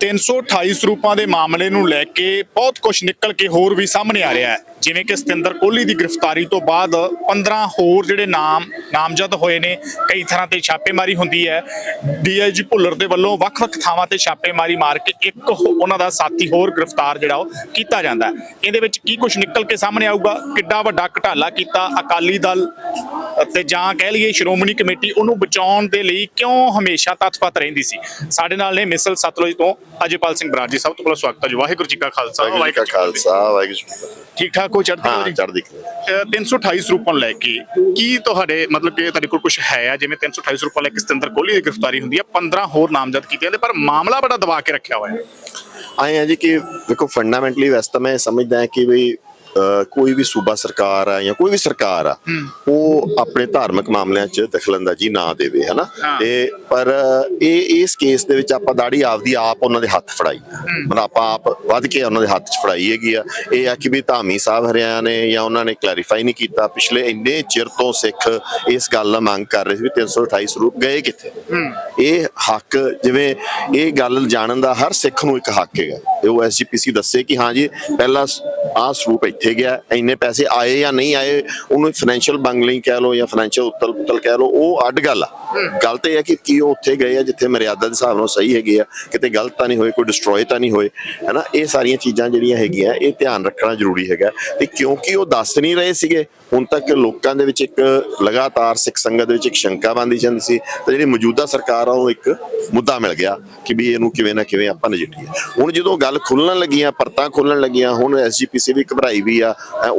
328 ਸਰੂਪਾਂ ਦੇ ਮਾਮਲੇ ਨੂੰ ਲੈ ਕੇ ਬਹੁਤ ਕੁਝ ਨਿਕਲ ਕੇ ਹੋਰ ਵੀ ਸਾਹਮਣੇ ਆ ਰਿਹਾ ਹੈ। ਜਿਵੇਂ ਕਿ ਸਤਿੰਦਰ ਕੋਹਲੀ ਦੀ ਗ੍ਰਿਫਤਾਰੀ ਤੋਂ ਬਾਅਦ 15 ਹੋਰ ਜਿਹੜੇ ਨਾਮ, ਨਾਮਜ਼ਦ ਹੋਏ ਨੇ, ਕਈ ਥਾਂ ਤੇ ਛਾਪੇਮਾਰੀ ਹੁੰਦੀ ਹੈ। ਡੀਆਈਜੀ ਭੁੱਲਰ ਦੇ ਵੱਲੋਂ ਵੱਖ-ਵੱਖ ਥਾਵਾਂ ਤੇ ਛਾਪੇਮਾਰੀ ਮਾਰ ਕੇ ਇੱਕ ਉਹਨਾਂ ਦਾ ਸਾਥੀ ਹੋਰ ਗ੍ਰਿਫਤਾਰ ਜਿਹੜਾ ਉਹ ਕੀਤਾ ਜਾਂਦਾ ਇਹਦੇ ਵਿੱਚ ਕੀ ਕੁਝ ਨਿਕਲ ਕੇ ਸਾਹਮਣੇ ਆਊਗਾ? ਕਿੱਡਾ ਵੱਡਾ ਘਟਾਲਾ ਕੀਤਾ ਅਕਾਲੀ ਦਲ ਤੇ ਜਾਂ ਕਹਿ ਲਈਏ ਸ਼੍ਰੋਮਣੀ ਕਮੇਟੀ, ਉਹਨੂੰ ਬਚਾਉਣ ਦੇ ਲਈ ਕਿਉਂ ਹਮੇਸ਼ਾ ਤਤਪਤ ਰਹਿੰਦੀ ਸੀ? ਸਾਡੇ ਨਾਲ ਨੇ ਮਿਸਲ ਸਤਲੁਜ ਤੋਂ ਅਜੇਪਾਲ ਸਿੰਘ ਬਰਾੜ ਜੀ। ਸਭ ਤੋਂ ਪਹਿਲਾਂ ਸਵਾਗਤ ਹੈ ਜੀ। ਵਾਹਿਗੁਰੂ ਜੀ ਕਾ ਖਾਲਸਾ ਵਾਹਿਗੁਰੂ ਜੀ ਕਾ। ਖਾਲਸਾ ਵਾਹਿਗੁਰੂ ਜੀ ਕੀ ਫਤਿਹ। ਠੀਕ ਠਾਕ ਹੋ? ਚੜ੍ਹਦੀ ਹਾਂ? ਚੜ੍ਹਦੀ ਕਲਾ। ਅਹ 328 ਸਰੂਪਾਂ ਨੂੰ ਲੈ ਕੇ ਕੀ ਤੁਹਾਡੇ ਮਤਲਬ ਕਿ ਤੁਹਾਡੇ ਕੋਲ ਕੁਝ ਹੈ ਆ? ਜਿਵੇਂ 328 ਸਰੂਪਾਂ ਲੈ ਕੇ ਸਤਿੰਦਰ ਕੋਹਲੀ ਦੀ ਗ੍ਰਿਫਤਾਰੀ ਹੁੰਦੀ ਹੈ 15 ਹੋਰ ਨਾਮਜ਼ਦ ਕੀਤੇ ਜਾਂਦੇ ਪਰ ਮਾਮਲਾ ਬੜਾ ਦਬਾ ਕੇ ਰੱਖਿਆ ਹੋਇਆ ਹੈ। ਆਏ ਆ ਜੀ ਕਿ ਦੇਖੋ ਫੰਡਾਮੈਂਟਲੀ ਵੈਸੇ ਤਾਂ ਮੈਂ ਸਮਝਦਾ ਹਾਂ ਕਿ ਵੀ ਅਹ, ਕੋਈ ਵੀ ਸੂਬਾ ਸਰਕਾਰ ਆ ਜਾਂ ਕੋਈ ਵੀ ਸਰਕਾਰ ਆ ਉਹ ਆਪਣੇ ਧਾਰਮਿਕ ਮਾਮਲਿਆਂ 'ਚ ਦਖਲਅੰਦਾਜ਼ੀ ਨਾ ਦੇਵੇ ਹਨਾ। ਤੇ ਪਰ ਇਹ ਇਸ ਕੇਸ ਦੇ ਵਿੱਚ ਆਪਾਂ ਦਾੜੀ ਆਪਦੀ ਆਪ ਉਹਨਾਂ ਦੇ ਹੱਥ ਫੜਾਈ। ਆ। ਮਤਲਬ ਆਪਾਂ ਆਪ ਵੱਧ ਕੇ ਉਹਨਾਂ ਦੇ ਹੱਥ 'ਚ ਫੜਾਈ ਹੈਗੀ ਆ। ਇਹ ਆ ਕਿ ਵੀ ਧਾਮੀ ਸਾਹਿਬ ਹਰਿਆਣਾ ਨੇ ਜਾਂ ਉਹਨਾਂ ਨੇ ਕਲੈਰੀਫਾਈ ਨਹੀਂ ਕੀਤਾ ਪਿਛਲੇ ਇੰਨੇ ਚਿਰ ਤੋਂ ਸਿੱਖ ਇਸ ਗੱਲ ਦਾ ਮੰਗ ਕਰ ਰਹੇ ਸੀ ਵੀ 328 ਸਰੂਪ ਗਏ ਕਿੱਥੇ? ਇਹ ਹੱਕ ਜਿਵੇਂ ਇਹ ਗੱਲ ਜਾਣਨ ਦਾ ਹਰ ਸਿੱਖ ਨੂੰ ਇੱਕ ਹੱਕ ਹੈਗਾ। ਇਹ ਉਹ ਐਸਜੀਪੀਸੀ ਦੱਸੇ ਕਿ ਹਾਂ ਜੀ ਪਹਿਲਾ ਆਹ ਸਰੂਪ ਇੱਥੇ ਗਿਆ ਇੰਨੇ ਪੈਸੇ ਆਏ ਜਾਂ ਨਹੀਂ ਆਏ ਉਹਨੂੰ ਫਾਈਨੈਂਸ਼ੀਅਲ ਬੰਗਲਿੰਗ ਕਹਿ ਲਓ ਜਾਂ ਫਾਈਨੈਂਸ਼ੀਅਲ ਉਤਲ ਪੁਤਲ ਕਹਿ ਲਓ ਉਹ ਅੱਡ ਗੱਲ ਆ। ਗੱਲ ਤੇ ਇਹ ਹੈ ਕਿ ਕੀ ਉਹ ਉੱਥੇ ਗਏ ਆ ਜਿੱਥੇ ਮਰਿਆਦਾ ਦੇ ਹਿਸਾਬ ਨਾਲ ਸਹੀ ਹੈਗੇ ਆ ਕਿਤੇ ਗਲਤ ਤਾਂ ਨਹੀਂ ਹੋਏ ਕੋਈ ਡਿਸਟਰੋਏ ਤਾਂ ਨਹੀਂ ਹੋਏ ਹੈਨਾ? ਇਹ ਸਾਰੀਆਂ ਚੀਜ਼ਾਂ ਜਿਹੜੀਆਂ ਹੈਗੀਆਂ ਇਹ ਧਿਆਨ ਰੱਖਣਾ ਜ਼ਰੂਰੀ ਹੈਗਾ। ਤੇ ਕਿਉਂਕਿ ਉਹ ਦੱਸ ਨਹੀਂ ਰਹੇ ਸੀਗੇ ਹੁਣ ਤੱਕ ਲੋਕਾਂ ਦੇ ਵਿੱਚ ਇੱਕ ਲਗਾਤਾਰ ਸਿੱਖ ਸੰਗਤ ਦੇ ਵਿੱਚ ਇੱਕ ਸ਼ੰਕਾ ਬੰਦੀ ਜਾਂਦੀ ਸੀ ਤੇ ਜਿਹੜੀ ਮੌਜੂਦਾ ਸਰਕਾਰ ਆ ਉਹ ਇੱਕ ਮੁੱਦਾ ਮਿਲ ਗਿਆ ਕਿ ਵੀ ਇਹਨੂੰ ਕਿਵੇਂ ਨਾ ਕਿਵੇਂ ਆਪਾਂ ਨਜਿੱਠੀਏ। ਹੁਣ ਜਦੋਂ ਗੱਲ ਖੁੱਲਣ ਲੱਗੀਆਂ ਪਰਤਾਂ ਖੁੱਲਣ ਲੱਗੀਆਂ ਹੁਣ ਐਸਜੀਪੀਸੀ ਵੀ ਘਬਰਾਈ ਵੀ ਆ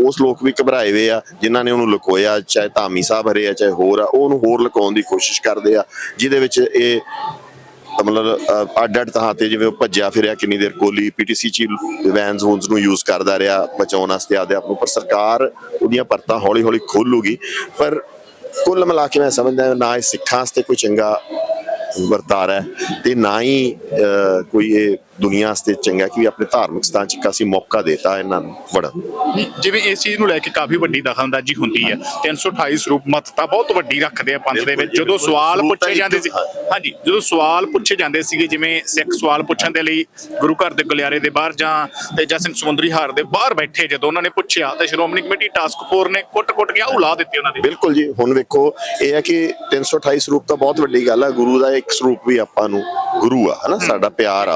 ਉਸ ਲੋਕ ਵੀ ਘਬਰਾਏ ਹੋਏ ਆ ਜਿਨ੍ਹਾਂ ਨੇ ਉਹਨੂੰ ਲੁਕੋਇਆ ਚਾਹੇ ਧਾਮੀ ਸਾਹਿਬ ਹਰੇ ਆ ਚਾਹੇ ਹੋਰ ਆ ਉਹਨੂੰ ਹੋਰ ਲੁਕਾਉਣ ਦੀ ਕੋਸ਼ਿਸ਼ ਕਰਦੇ ਆ ਜਿਹਦੇ ਵਿੱਚ ਇਹ ਮਤਲਬ ਅੱਡ ਅੱਡ ਥਾਂ ਤੇ ਜਿਵੇਂ ਉਹ ਭੱਜਿਆ ਫਿਰਿਆ ਕਿੰਨੀ ਦੇਰ ਕੋਲੀ ਪੀਟੀਸੀ ਚ ਵੈਨਸ ਵੂਨਸ ਨੂੰ ਯੂਜ਼ ਕਰਦਾ ਰਿਹਾ ਬਚਾਉਣ ਵਾਸਤੇ ਆਦੇ ਆਪ ਨੂੰ ਪਰ ਸਰਕਾਰ ਉਹਦੀਆਂ ਪਰਤਾਂ ਹੌਲੀ ਹੌਲੀ ਖੋਲੂਗੀ। ਪਰ ਕੁੱਲ ਮਿਲਾ ਕੇ ਮੈਂ ਸਮਝਦਾ ਨਾ ਇਹ ਸਿੱਖਾਂ ਵਾਸਤੇ ਕੋਈ ਚੰਗਾ ਵਰਤਾਰਾ ਹੈ ਤੇ ਨਾ ਹੀ ਅਹ, ਕੋਈ ਇਹ ਦੁਨੀਆ ਵਾਸਤੇ ਚੰਗਾ ਕਿ ਵੀ ਆਪਣੇ ਧਾਰਮਿਕ ਸਥਾਨ ਚ ਕਾਸੀ ਮੌਕਾ ਦੇਤਾ ਇਹਨਾਂ ਨੂੰ ਬੜਾ। ਜਿਵੇਂ ਇਸ ਚੀਜ਼ ਨੂੰ ਲੈ ਕੇ ਕਾਫੀ ਵੱਡੀ ਦਖਲਅੰਦਾਜ਼ੀ ਹੁੰਦੀ ਹੈ। 328 ਸਰੂਪ ਮਹੱਤਤਾ ਬਹੁਤ ਵੱਡੀ ਰੱਖਦੇ ਆ ਪੰਥ ਦੇ ਵਿੱਚ। ਜਦੋਂ। ਸਵਾਲ ਪੁੱਛੇ ਜਾਂਦੇ ਇੱਕ- ਸੀ ਹਾਂਜੀ ਜਦੋਂ ਸਵਾਲ ਪੁੱਛੇ ਜਾਂਦੇ ਸੀਗੇ ਜਿਵੇਂ ਸਿੱਖ ਸਵਾਲ ਪੁੱਛਣ ਦੇ ਲਈ ਗੁਰੂ ਘਰ ਦੇ ਗੁਲਿਆਰੇ ਦੇ ਬਾਹਰ ਜਾਂ ਤੇਜਾ ਸਿੰਘ ਸਮੁੰਦਰੀ ਹਾਰ ਦੇ ਬਾਹਰ ਬੈਠੇ ਜਦੋਂ ਉਹਨਾਂ ਨੇ ਪੁੱਛਿਆ ਤੇ ਸ਼੍ਰੋਮਣੀ ਕਮੇਟੀ ਟਾਸਕ ਫੋਰ ਨੇ ਕੁੱਟ-ਕੁੱਟ ਕੇ ਲਾ ਦਿੱਤੀ ਉਹਨਾਂ ਦੀ। ਬਿਲਕੁਲ ਜੀ ਹੁਣ ਵੇਖੋ ਇਹ ਹੈ ਕਿ 328 ਸਰੂਪ ਤਾਂ ਬਹੁਤ ਵੱਡੀ ਗੱਲ ਹੈ ਗੁਰੂ ਦਾ ਇੱਕ ਸਰੂਪ ਵੀ ਆਪਾਂ ਨੂੰ ਗੁਰੂ ਆ ਹਨਾ? ਸਾਡਾ ਪਿਆਰ ਆ।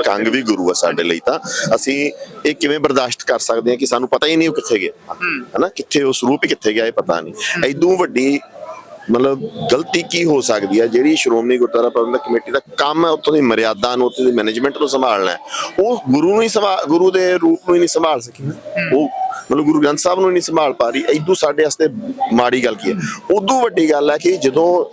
ਇੱਕ ਅੰਗ ਵੀ ਗੁਰੂ ਆ ਸਾਡੇ ਲਈ ਤਾਂ। ਅਸੀਂ ਇਹ ਕਿਵੇਂ ਬਰਦਾਸ਼ਤ ਕਰ ਸਕਦੇ ਹਾਂ ਕਿ ਸਾਨੂੰ ਪਤਾ ਹੀ ਨਹੀਂ ਉਹ ਕਿੱਥੇ ਗਿਆ ਹਨਾ ਕਿੱਥੇ ਉਹ ਸਰੂਪ ਹੀ ਕਿੱਥੇ ਗਿਆ ਇਹ ਪਤਾ ਨਹੀਂ। ਐਦੋਂ ਵੱਡੀ ਮਤਲਬ ਗਲਤੀ ਕੀ ਹੋ ਸਕਦੀ ਹੈ? ਜਿਹੜੀ ਸ਼੍ਰੋਮਣੀ ਗੁਰਦੁਆਰਾ ਪ੍ਰਬੰਧਕ ਕਮੇਟੀ ਦਾ ਕੰਮ ਹੈ ਉੱਥੋਂ ਦੀ ਮਰਿਆਦਾ ਨੂੰ ਉੱਥੋਂ ਦੀ ਮੈਨੇਜਮੈਂਟ ਨੂੰ ਸੰਭਾਲਣਾ ਹੈ। ਉਹ ਗੁਰੂ ਨੂੰ ਹੀ ਸੰਭਾਲ ਗੁਰੂ ਦੇ ਰੂਪ ਨੂੰ ਹੀ ਨਹੀਂ ਸੰਭਾਲ ਸਕੀ। ਉਹ ਮਤਲਬ ਗੁਰੂ ਗ੍ਰੰਥ ਸਾਹਿਬ ਨੂੰ ਹੀ ਨਹੀਂ ਸੰਭਾਲ ਪਾ ਰਹੀ। ਐਦੂ ਸਾਡੇ ਵਾਸਤੇ ਮਾੜੀ ਗੱਲ ਕੀ ਹੈ? ਉਦੋਂ ਵੱਡੀ ਗੱਲ ਹੈ ਕਿ ਜਦੋਂ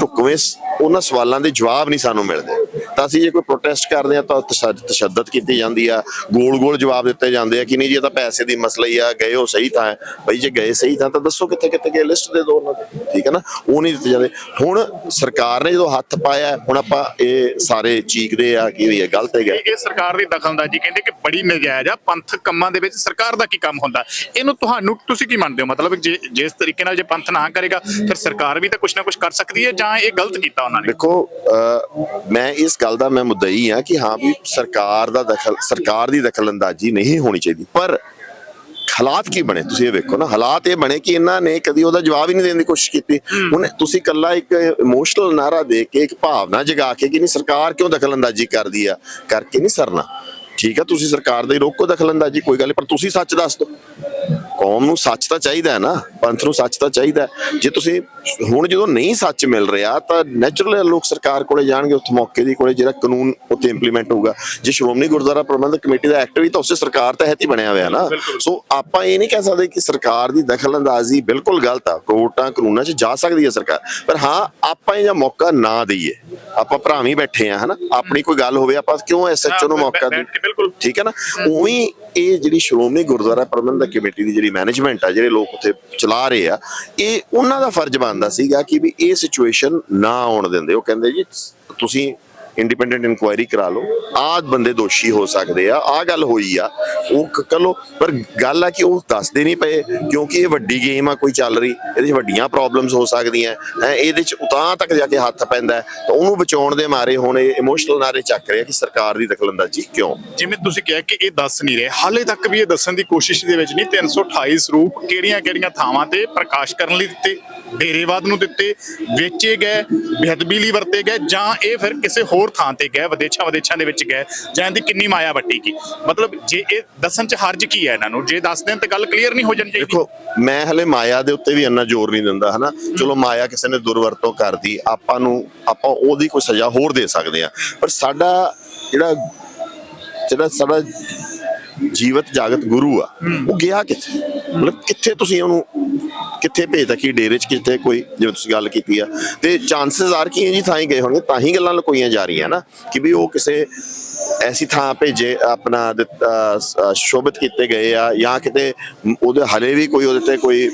ਢੁਕਵੇਂ ਉਹਨਾਂ ਸਵਾਲਾਂ ਦੇ ਜਵਾਬ ਨਹੀਂ ਸਾਨੂੰ ਮਿਲਦੇ। ਤਾਂ ਅਸੀਂ ਜੇ ਕੋਈ ਪ੍ਰੋਟੈਸਟ ਕਰਦੇ ਆ ਤਾਂ ਤਸ਼ੱਦ- ਤਸ਼ੱਦਦ ਕੀਤੀ ਜਾਂਦੀ ਆ। ਗੋਲ ਗੋਲ ਜਵਾਬ ਦਿੱਤੇ ਜਾਂਦੇ ਆ ਕਿ ਨਹੀਂ ਜੀ ਇਹ ਤਾਂ ਪੈਸੇ ਦੀ ਮਸਲਾ ਹੀ ਆ ਗਏ ਉਹ ਸਹੀ ਥਾਂ ਹੈ। ਬਈ ਜੇ ਗਏ ਸਹੀ ਥਾਂ ਤਾਂ ਦੱਸੋ ਕਿੱਥੇ ਕਿੱਥੇ ਗਏ ਲਿਸਟ ਦੇ ਦਿਓ ਉਹਨਾਂ ਦੀ। ਠੀਕ ਹੈ ਨਾ? ਉਹ ਨਹੀਂ ਦਿੱਤੇ ਜਾਂਦੇ। ਹੁਣ ਸਰਕਾਰ ਨੇ ਜਦੋਂ ਹੱਥ ਪਾਇਆ ਹੈ, ਹੁਣ ਆਪਾਂ ਇਹ ਸਾਰੇ ਚੀਕਦੇ ਆ ਕਿ ਇਹ ਗਲਤ ਹੈਗਾ। ਇਹ ਸਰਕਾਰ ਦੀ ਦਖਲਅੰਦਾਜ਼ੀ ਕਹਿੰਦੇ ਕਿ ਬੜੀ ਨਜਾਇਜ਼ ਆ ਪੰਥ ਕੰਮਾਂ ਦੇ ਵਿੱਚ ਸਰਕਾਰ ਦਾ ਕੀ ਕੰਮ ਹੁੰਦਾ? ਇਹਨੂੰ ਤੁਹਾਨੂੰ ਤੁਸੀਂ ਕੀ ਮੰਨਦੇ ਹੋ? ਮਤਲਬ ਜੇ ਜਿਸ ਤਰੀਕੇ ਨਾਲ ਜੇ ਪੰਥ ਨਾ ਕਰੇਗਾ ਫਿਰ ਸਰਕਾਰ ਵੀ ਤਾਂ ਕੁਝ ਨਾ ਕੁਝ ਕਰ ਸਕਦੀ ਹੈ ਜਾਂ ਇਹ ਗਲਤ ਕੀਤਾ ਉਹਨਾਂ ਨੇ? ਦੇਖੋ ਮੈਂ ਇਸ ਗੱਲ ਦਾ ਮੈਂ ਮੁੱਦਈ ਆ ਕਿ ਹਾਂ ਵੀ ਸਰਕਾਰ ਦਾ ਦਖਲ ਸਰਕਾਰ ਦੀ ਦਖਲਅੰਦਾਜ਼ੀ ਨਹੀਂ ਹੋਣੀ ਚਾਹੀਦੀ। ਪਰ ਹਾਲਾਤ ਕੀ ਬਣੇ? ਤੁਸੀਂ ਇਹ ਵੇਖੋ ਨਾ ਹਾਲਾਤ ਇਹ ਬਣੇ ਕਿ ਇਹਨਾਂ ਨੇ ਕਦੀ ਉਹਦਾ ਜਵਾਬ ਹੀ ਨਹੀਂ ਦੇਣ ਦੀ ਕੋਸ਼ਿਸ਼ ਕੀਤੀ। ਹੁਣ ਤੁਸੀਂ ਕੱਲਾ ਇੱਕ ਇਮੋਸ਼ਨਲ ਨਾਰਾ ਦੇ ਕੇ ਇੱਕ ਭਾਵਨਾ ਜਗਾ ਕੇ ਕਿ ਨਹੀਂ ਸਰਕਾਰ ਕਿਉਂ ਦਖਲਅੰਦਾਜ਼ੀ ਕਰਦੀ ਆ? ਕਰਕੇ ਨਹੀਂ ਸਰਨਾ। ਠੀਕ ਆ ਤੁਸੀਂ ਸਰਕਾਰ ਦੇ ਰੋਕੋ ਦਖਲਅੰਦਾਜ਼ੀ ਕੋਈ ਗੱਲ ਪਰ ਤੁਸੀਂ ਸੱਚ ਦੱਸ ਦਿਓ। ਕੌਮ ਨੂੰ ਸੱਚ ਤਾਂ ਚਾਹੀਦਾ ਹੈ ਨਾ ਪੰਥ ਨੂੰ ਸੱਚ ਤਾਂ ਚਾਹੀਦਾ। ਜੇ ਤੁਸੀਂ ਹੁਣ ਜਦੋਂ ਨਹੀਂ ਸੱਚ ਮਿਲ ਰਿਹਾ ਤਾਂ ਨੈਚੁਰਲ ਲੋਕ ਸਰਕਾਰ ਕੋਲੇ ਜਾਣਗੇ ਉੱਥੇ ਮੌਕੇ ਦੀ ਕੋਲੇ ਜਿਹੜਾ ਕਾਨੂੰਨ ਉੱਥੇ ਇੰਪਲੀਮੈਂਟ ਹੋਊਗਾ। ਜੇ ਸ਼੍ਰੋਮਣੀ ਗੁਰਦੁਆਰਾ ਪ੍ਰਬੰਧਕ ਕਮੇਟੀ ਦਾ ਐਕਟ ਵੀ ਤਾਂ ਉਸੇ ਸਰਕਾਰ ਤਹਿਤ ਹੀ ਬਣਿਆ ਹੋਇਆ ਨਾ। ਸੋ ਆਪਾਂ ਇਹ ਨਹੀਂ ਕਹਿ ਸਕਦੇ ਕਿ ਸਰਕਾਰ ਦੀ ਦਖਲਅੰਦਾਜ਼ੀ ਬਿਲਕੁਲ ਗਲਤ ਆ। ਕੋਰਟਾਂ ਕਾਨੂੰਨਾਂ 'ਚ ਜਾ ਸਕਦੀ ਹੈ ਸਰਕਾਰ। ਪਰ ਹਾਂ ਆਪਾਂ ਇਹ ਜਿਹਾ ਮੌਕਾ ਨਾ ਦਈਏ। ਆਪਾਂ ਭਰਾਵੀਂ ਬੈਠੇ ਆ ਹਨਾ? ਆਪਣੀ ਕੋਈ ਗੱਲ ਹੋਵੇ ਆਪਾਂ ਕਿਉਂ ਐਸਐਚਓ ਨੂੰ ਮੌਕਾ ਦੇ ਠੀਕ ਹੈ ਨਾ? ਉਵੇਂ ਇਹ ਜਿਹੜੀ ਸ਼੍ਰੋਮਣੀ ਗੁਰਦੁਆਰਾ ਪ੍ਰਬੰਧਕ ਕਮੇਟੀ ਦੀ ਜਿਹੜੀ ਮੈਨੇਜਮੈਂਟ ਆ ਜਿਹੜੇ ਲੋਕ ਉੱਥੇ ਚਲਾ ਰਹੇ ਆ ਇਹ ਉਹਨਾਂ ਦਾ ਫਰਜ਼ ਬਣਦਾ ਸੀਗਾ ਕਿ ਵੀ ਇਹ ਸਿਚੁਏਸ਼ਨ ਨਾ ਆਉਣ ਦਿੰਦੇ। ਉਹ ਕਹਿੰਦੇ ਜੀ ਤੁਸੀਂ ਇੰਡੀਪੈਂਡੈਂਟ ਇਨਕੁਆਇਰੀ ਕਰਾ ਲਓ। ਆਹ ਬੰਦੇ ਦੋਸ਼ੀ ਹੋ ਸਕਦੇ ਆ, ਆਹ ਗੱਲ ਹੋਈ ਆ। ਉਹ ਕ- ਪਰ ਗੱਲ ਆ ਕਿ ਉਹ ਦੱਸਦੇ ਨਹੀਂ ਪਏ, ਕਿਉਂਕਿ ਇਹ ਵੱਡੀ ਗੇਮ ਆ, ਕੋਈ ਚੱਲ ਰਹੀ। ਇਹਦੇ 'ਚ ਵੱਡੀਆਂ ਪ੍ਰੋਬਲਮਸ ਹੋ ਸਕਦੀਆਂ। ਹੈ, ਇਹਦੇ 'ਚ ਉਤਾਂ ਤੱਕ ਜਾ ਕੇ ਹੱਥ ਪੈਂਦਾ ਤਾਂ ਉਹਨੂੰ ਬਚਾਉਣ ਦੇ ਮਾਰੇ ਹੁਣ ਇਹ ਇਮੋਸ਼ਨਲ ਨਾਰੇ ਚੱਕ ਰਹੇ ਕਿ ਸਰਕਾਰ ਦੀ ਦਖਲਅੰਦਾਜ਼ੀ ਕਿਉਂ? ਜਿਵੇਂ ਤੁਸੀਂ ਕਿਹਾ ਕਿ ਇਹ ਦੱਸ ਨਹੀਂ ਰਹੇ, ਹਾਲੇ ਤੱਕ ਵੀ ਇਹ ਦੱਸਣ ਦੀ ਕੋਸ਼ਿਸ਼ ਦੇ ਵਿੱਚ ਨਹੀਂ। 328 ਸਰੂਪ ਕਿਹੜੀਆਂ-ਕਿਹੜੀਆਂ ਥਾਵਾਂ ਤੇ ਪ੍ਰਕਾਸ਼ ਕਰਨ ਲਈ ਦਿੱਤੇ, ਡੇਰੇਵਾਦ ਨੂੰ ਦਿੱਤੇ, ਵੇਚੇ ਗਏ, ਬੇਅਦਬੀ ਲਈ ਵਰਤੇ ਗਏ, ਜਾਂ ਇਹ ਫਿਰ ਕਿਸੇ ਹੋਰ ਥਾਂ ਤੇ ਗਏ ਵਿਦੇਸ਼ਾਂ ਵਿਦੇਸ਼ਾਂ ਦੇ ਵਿੱਚ ਗਏ ਜਾਂ ਇਹਦੀ ਕਿੰਨੀ ਮਾਇਆ ਵੱਟੀ ਕੀ? ਮਤਲਬ ਜੇ ਇਹ ਦੱਸਣ ਚ ਹਰਜ ਕੀ ਹੈ ਇਹਨਾਂ ਨੂੰ? ਜੇ ਦੱਸ ਦੇਣ ਤਾਂ ਗੱਲ ਕਲੀਅਰ ਨਹੀਂ ਹੋ ਜਾਣੀ ਚਾਹੀਦੀ ਦੇਖੋ ਮੈਂ ਹਲੇ ਮਾਇਆ ਦੇ ਉੱਤੇ ਵੀ ਇੰਨਾ ਜ਼ੋਰ ਨਹੀਂ ਦਿੰਦਾ ਹਨਾ? ਚਲੋ ਮਾਇਆ ਕਿਸੇ ਨੇ ਦੁਰਵਰਤੋਂ ਕਰਦੀ ਆਪਾਂ ਨੂੰ ਆਪਾਂ ਉਹਦੀ ਕੋਈ ਸਜ਼ਾ ਹੋਰ ਦੇ ਸਕਦੇ ਆ ਪਰ ਸਾਡਾ ਜਿਹੜਾ ਜਿਹੜਾ ਸਾਡਾ ਜੀਵਤ ਜਾਗਤ ਗੁਰੂ ਆ ਉਹ ਗਿਆ ਕਿੱਥੇ? ਮਤਲਬ ਕਿੱਥੇ ਤੁਸੀਂ ਉਹਨੂੰ ਕਿੱਥੇ ਭੇਜਦਾ ਕੀ ਡੇਰੇ ਚ ਕਿੱਥੇ ਕੋਈ ਜਿਵੇਂ ਤੁਸੀਂ ਗੱਲ ਕੀਤੀ ਆ। ਤੇ ਚਾਂਸਸ ਆਰ ਕੀ ਹੈ ਜੀ ਥਾਂ ਹੀ ਗਏ ਹੋਣਗੇ ਤਾਂ ਹੀ ਗੱਲਾਂ ਲਕੋਈਆਂ ਜਾ ਰਹੀਆਂ ਨਾ ਕਿ ਵੀ ਉਹ ਕਿਸੇ ਐਸੀ ਥਾਂ ਭੇਜੇ ਆਪਣਾ ਸ਼ੋਭਿਤ ਕੀਤੇ ਗਏ ਆ ਜਾਂ ਕਿਤੇ ਉਹਦੇ ਹਲੇ ਵੀ ਕੋਈ ਉਹਦੇ ਤੇ ਕੋਈ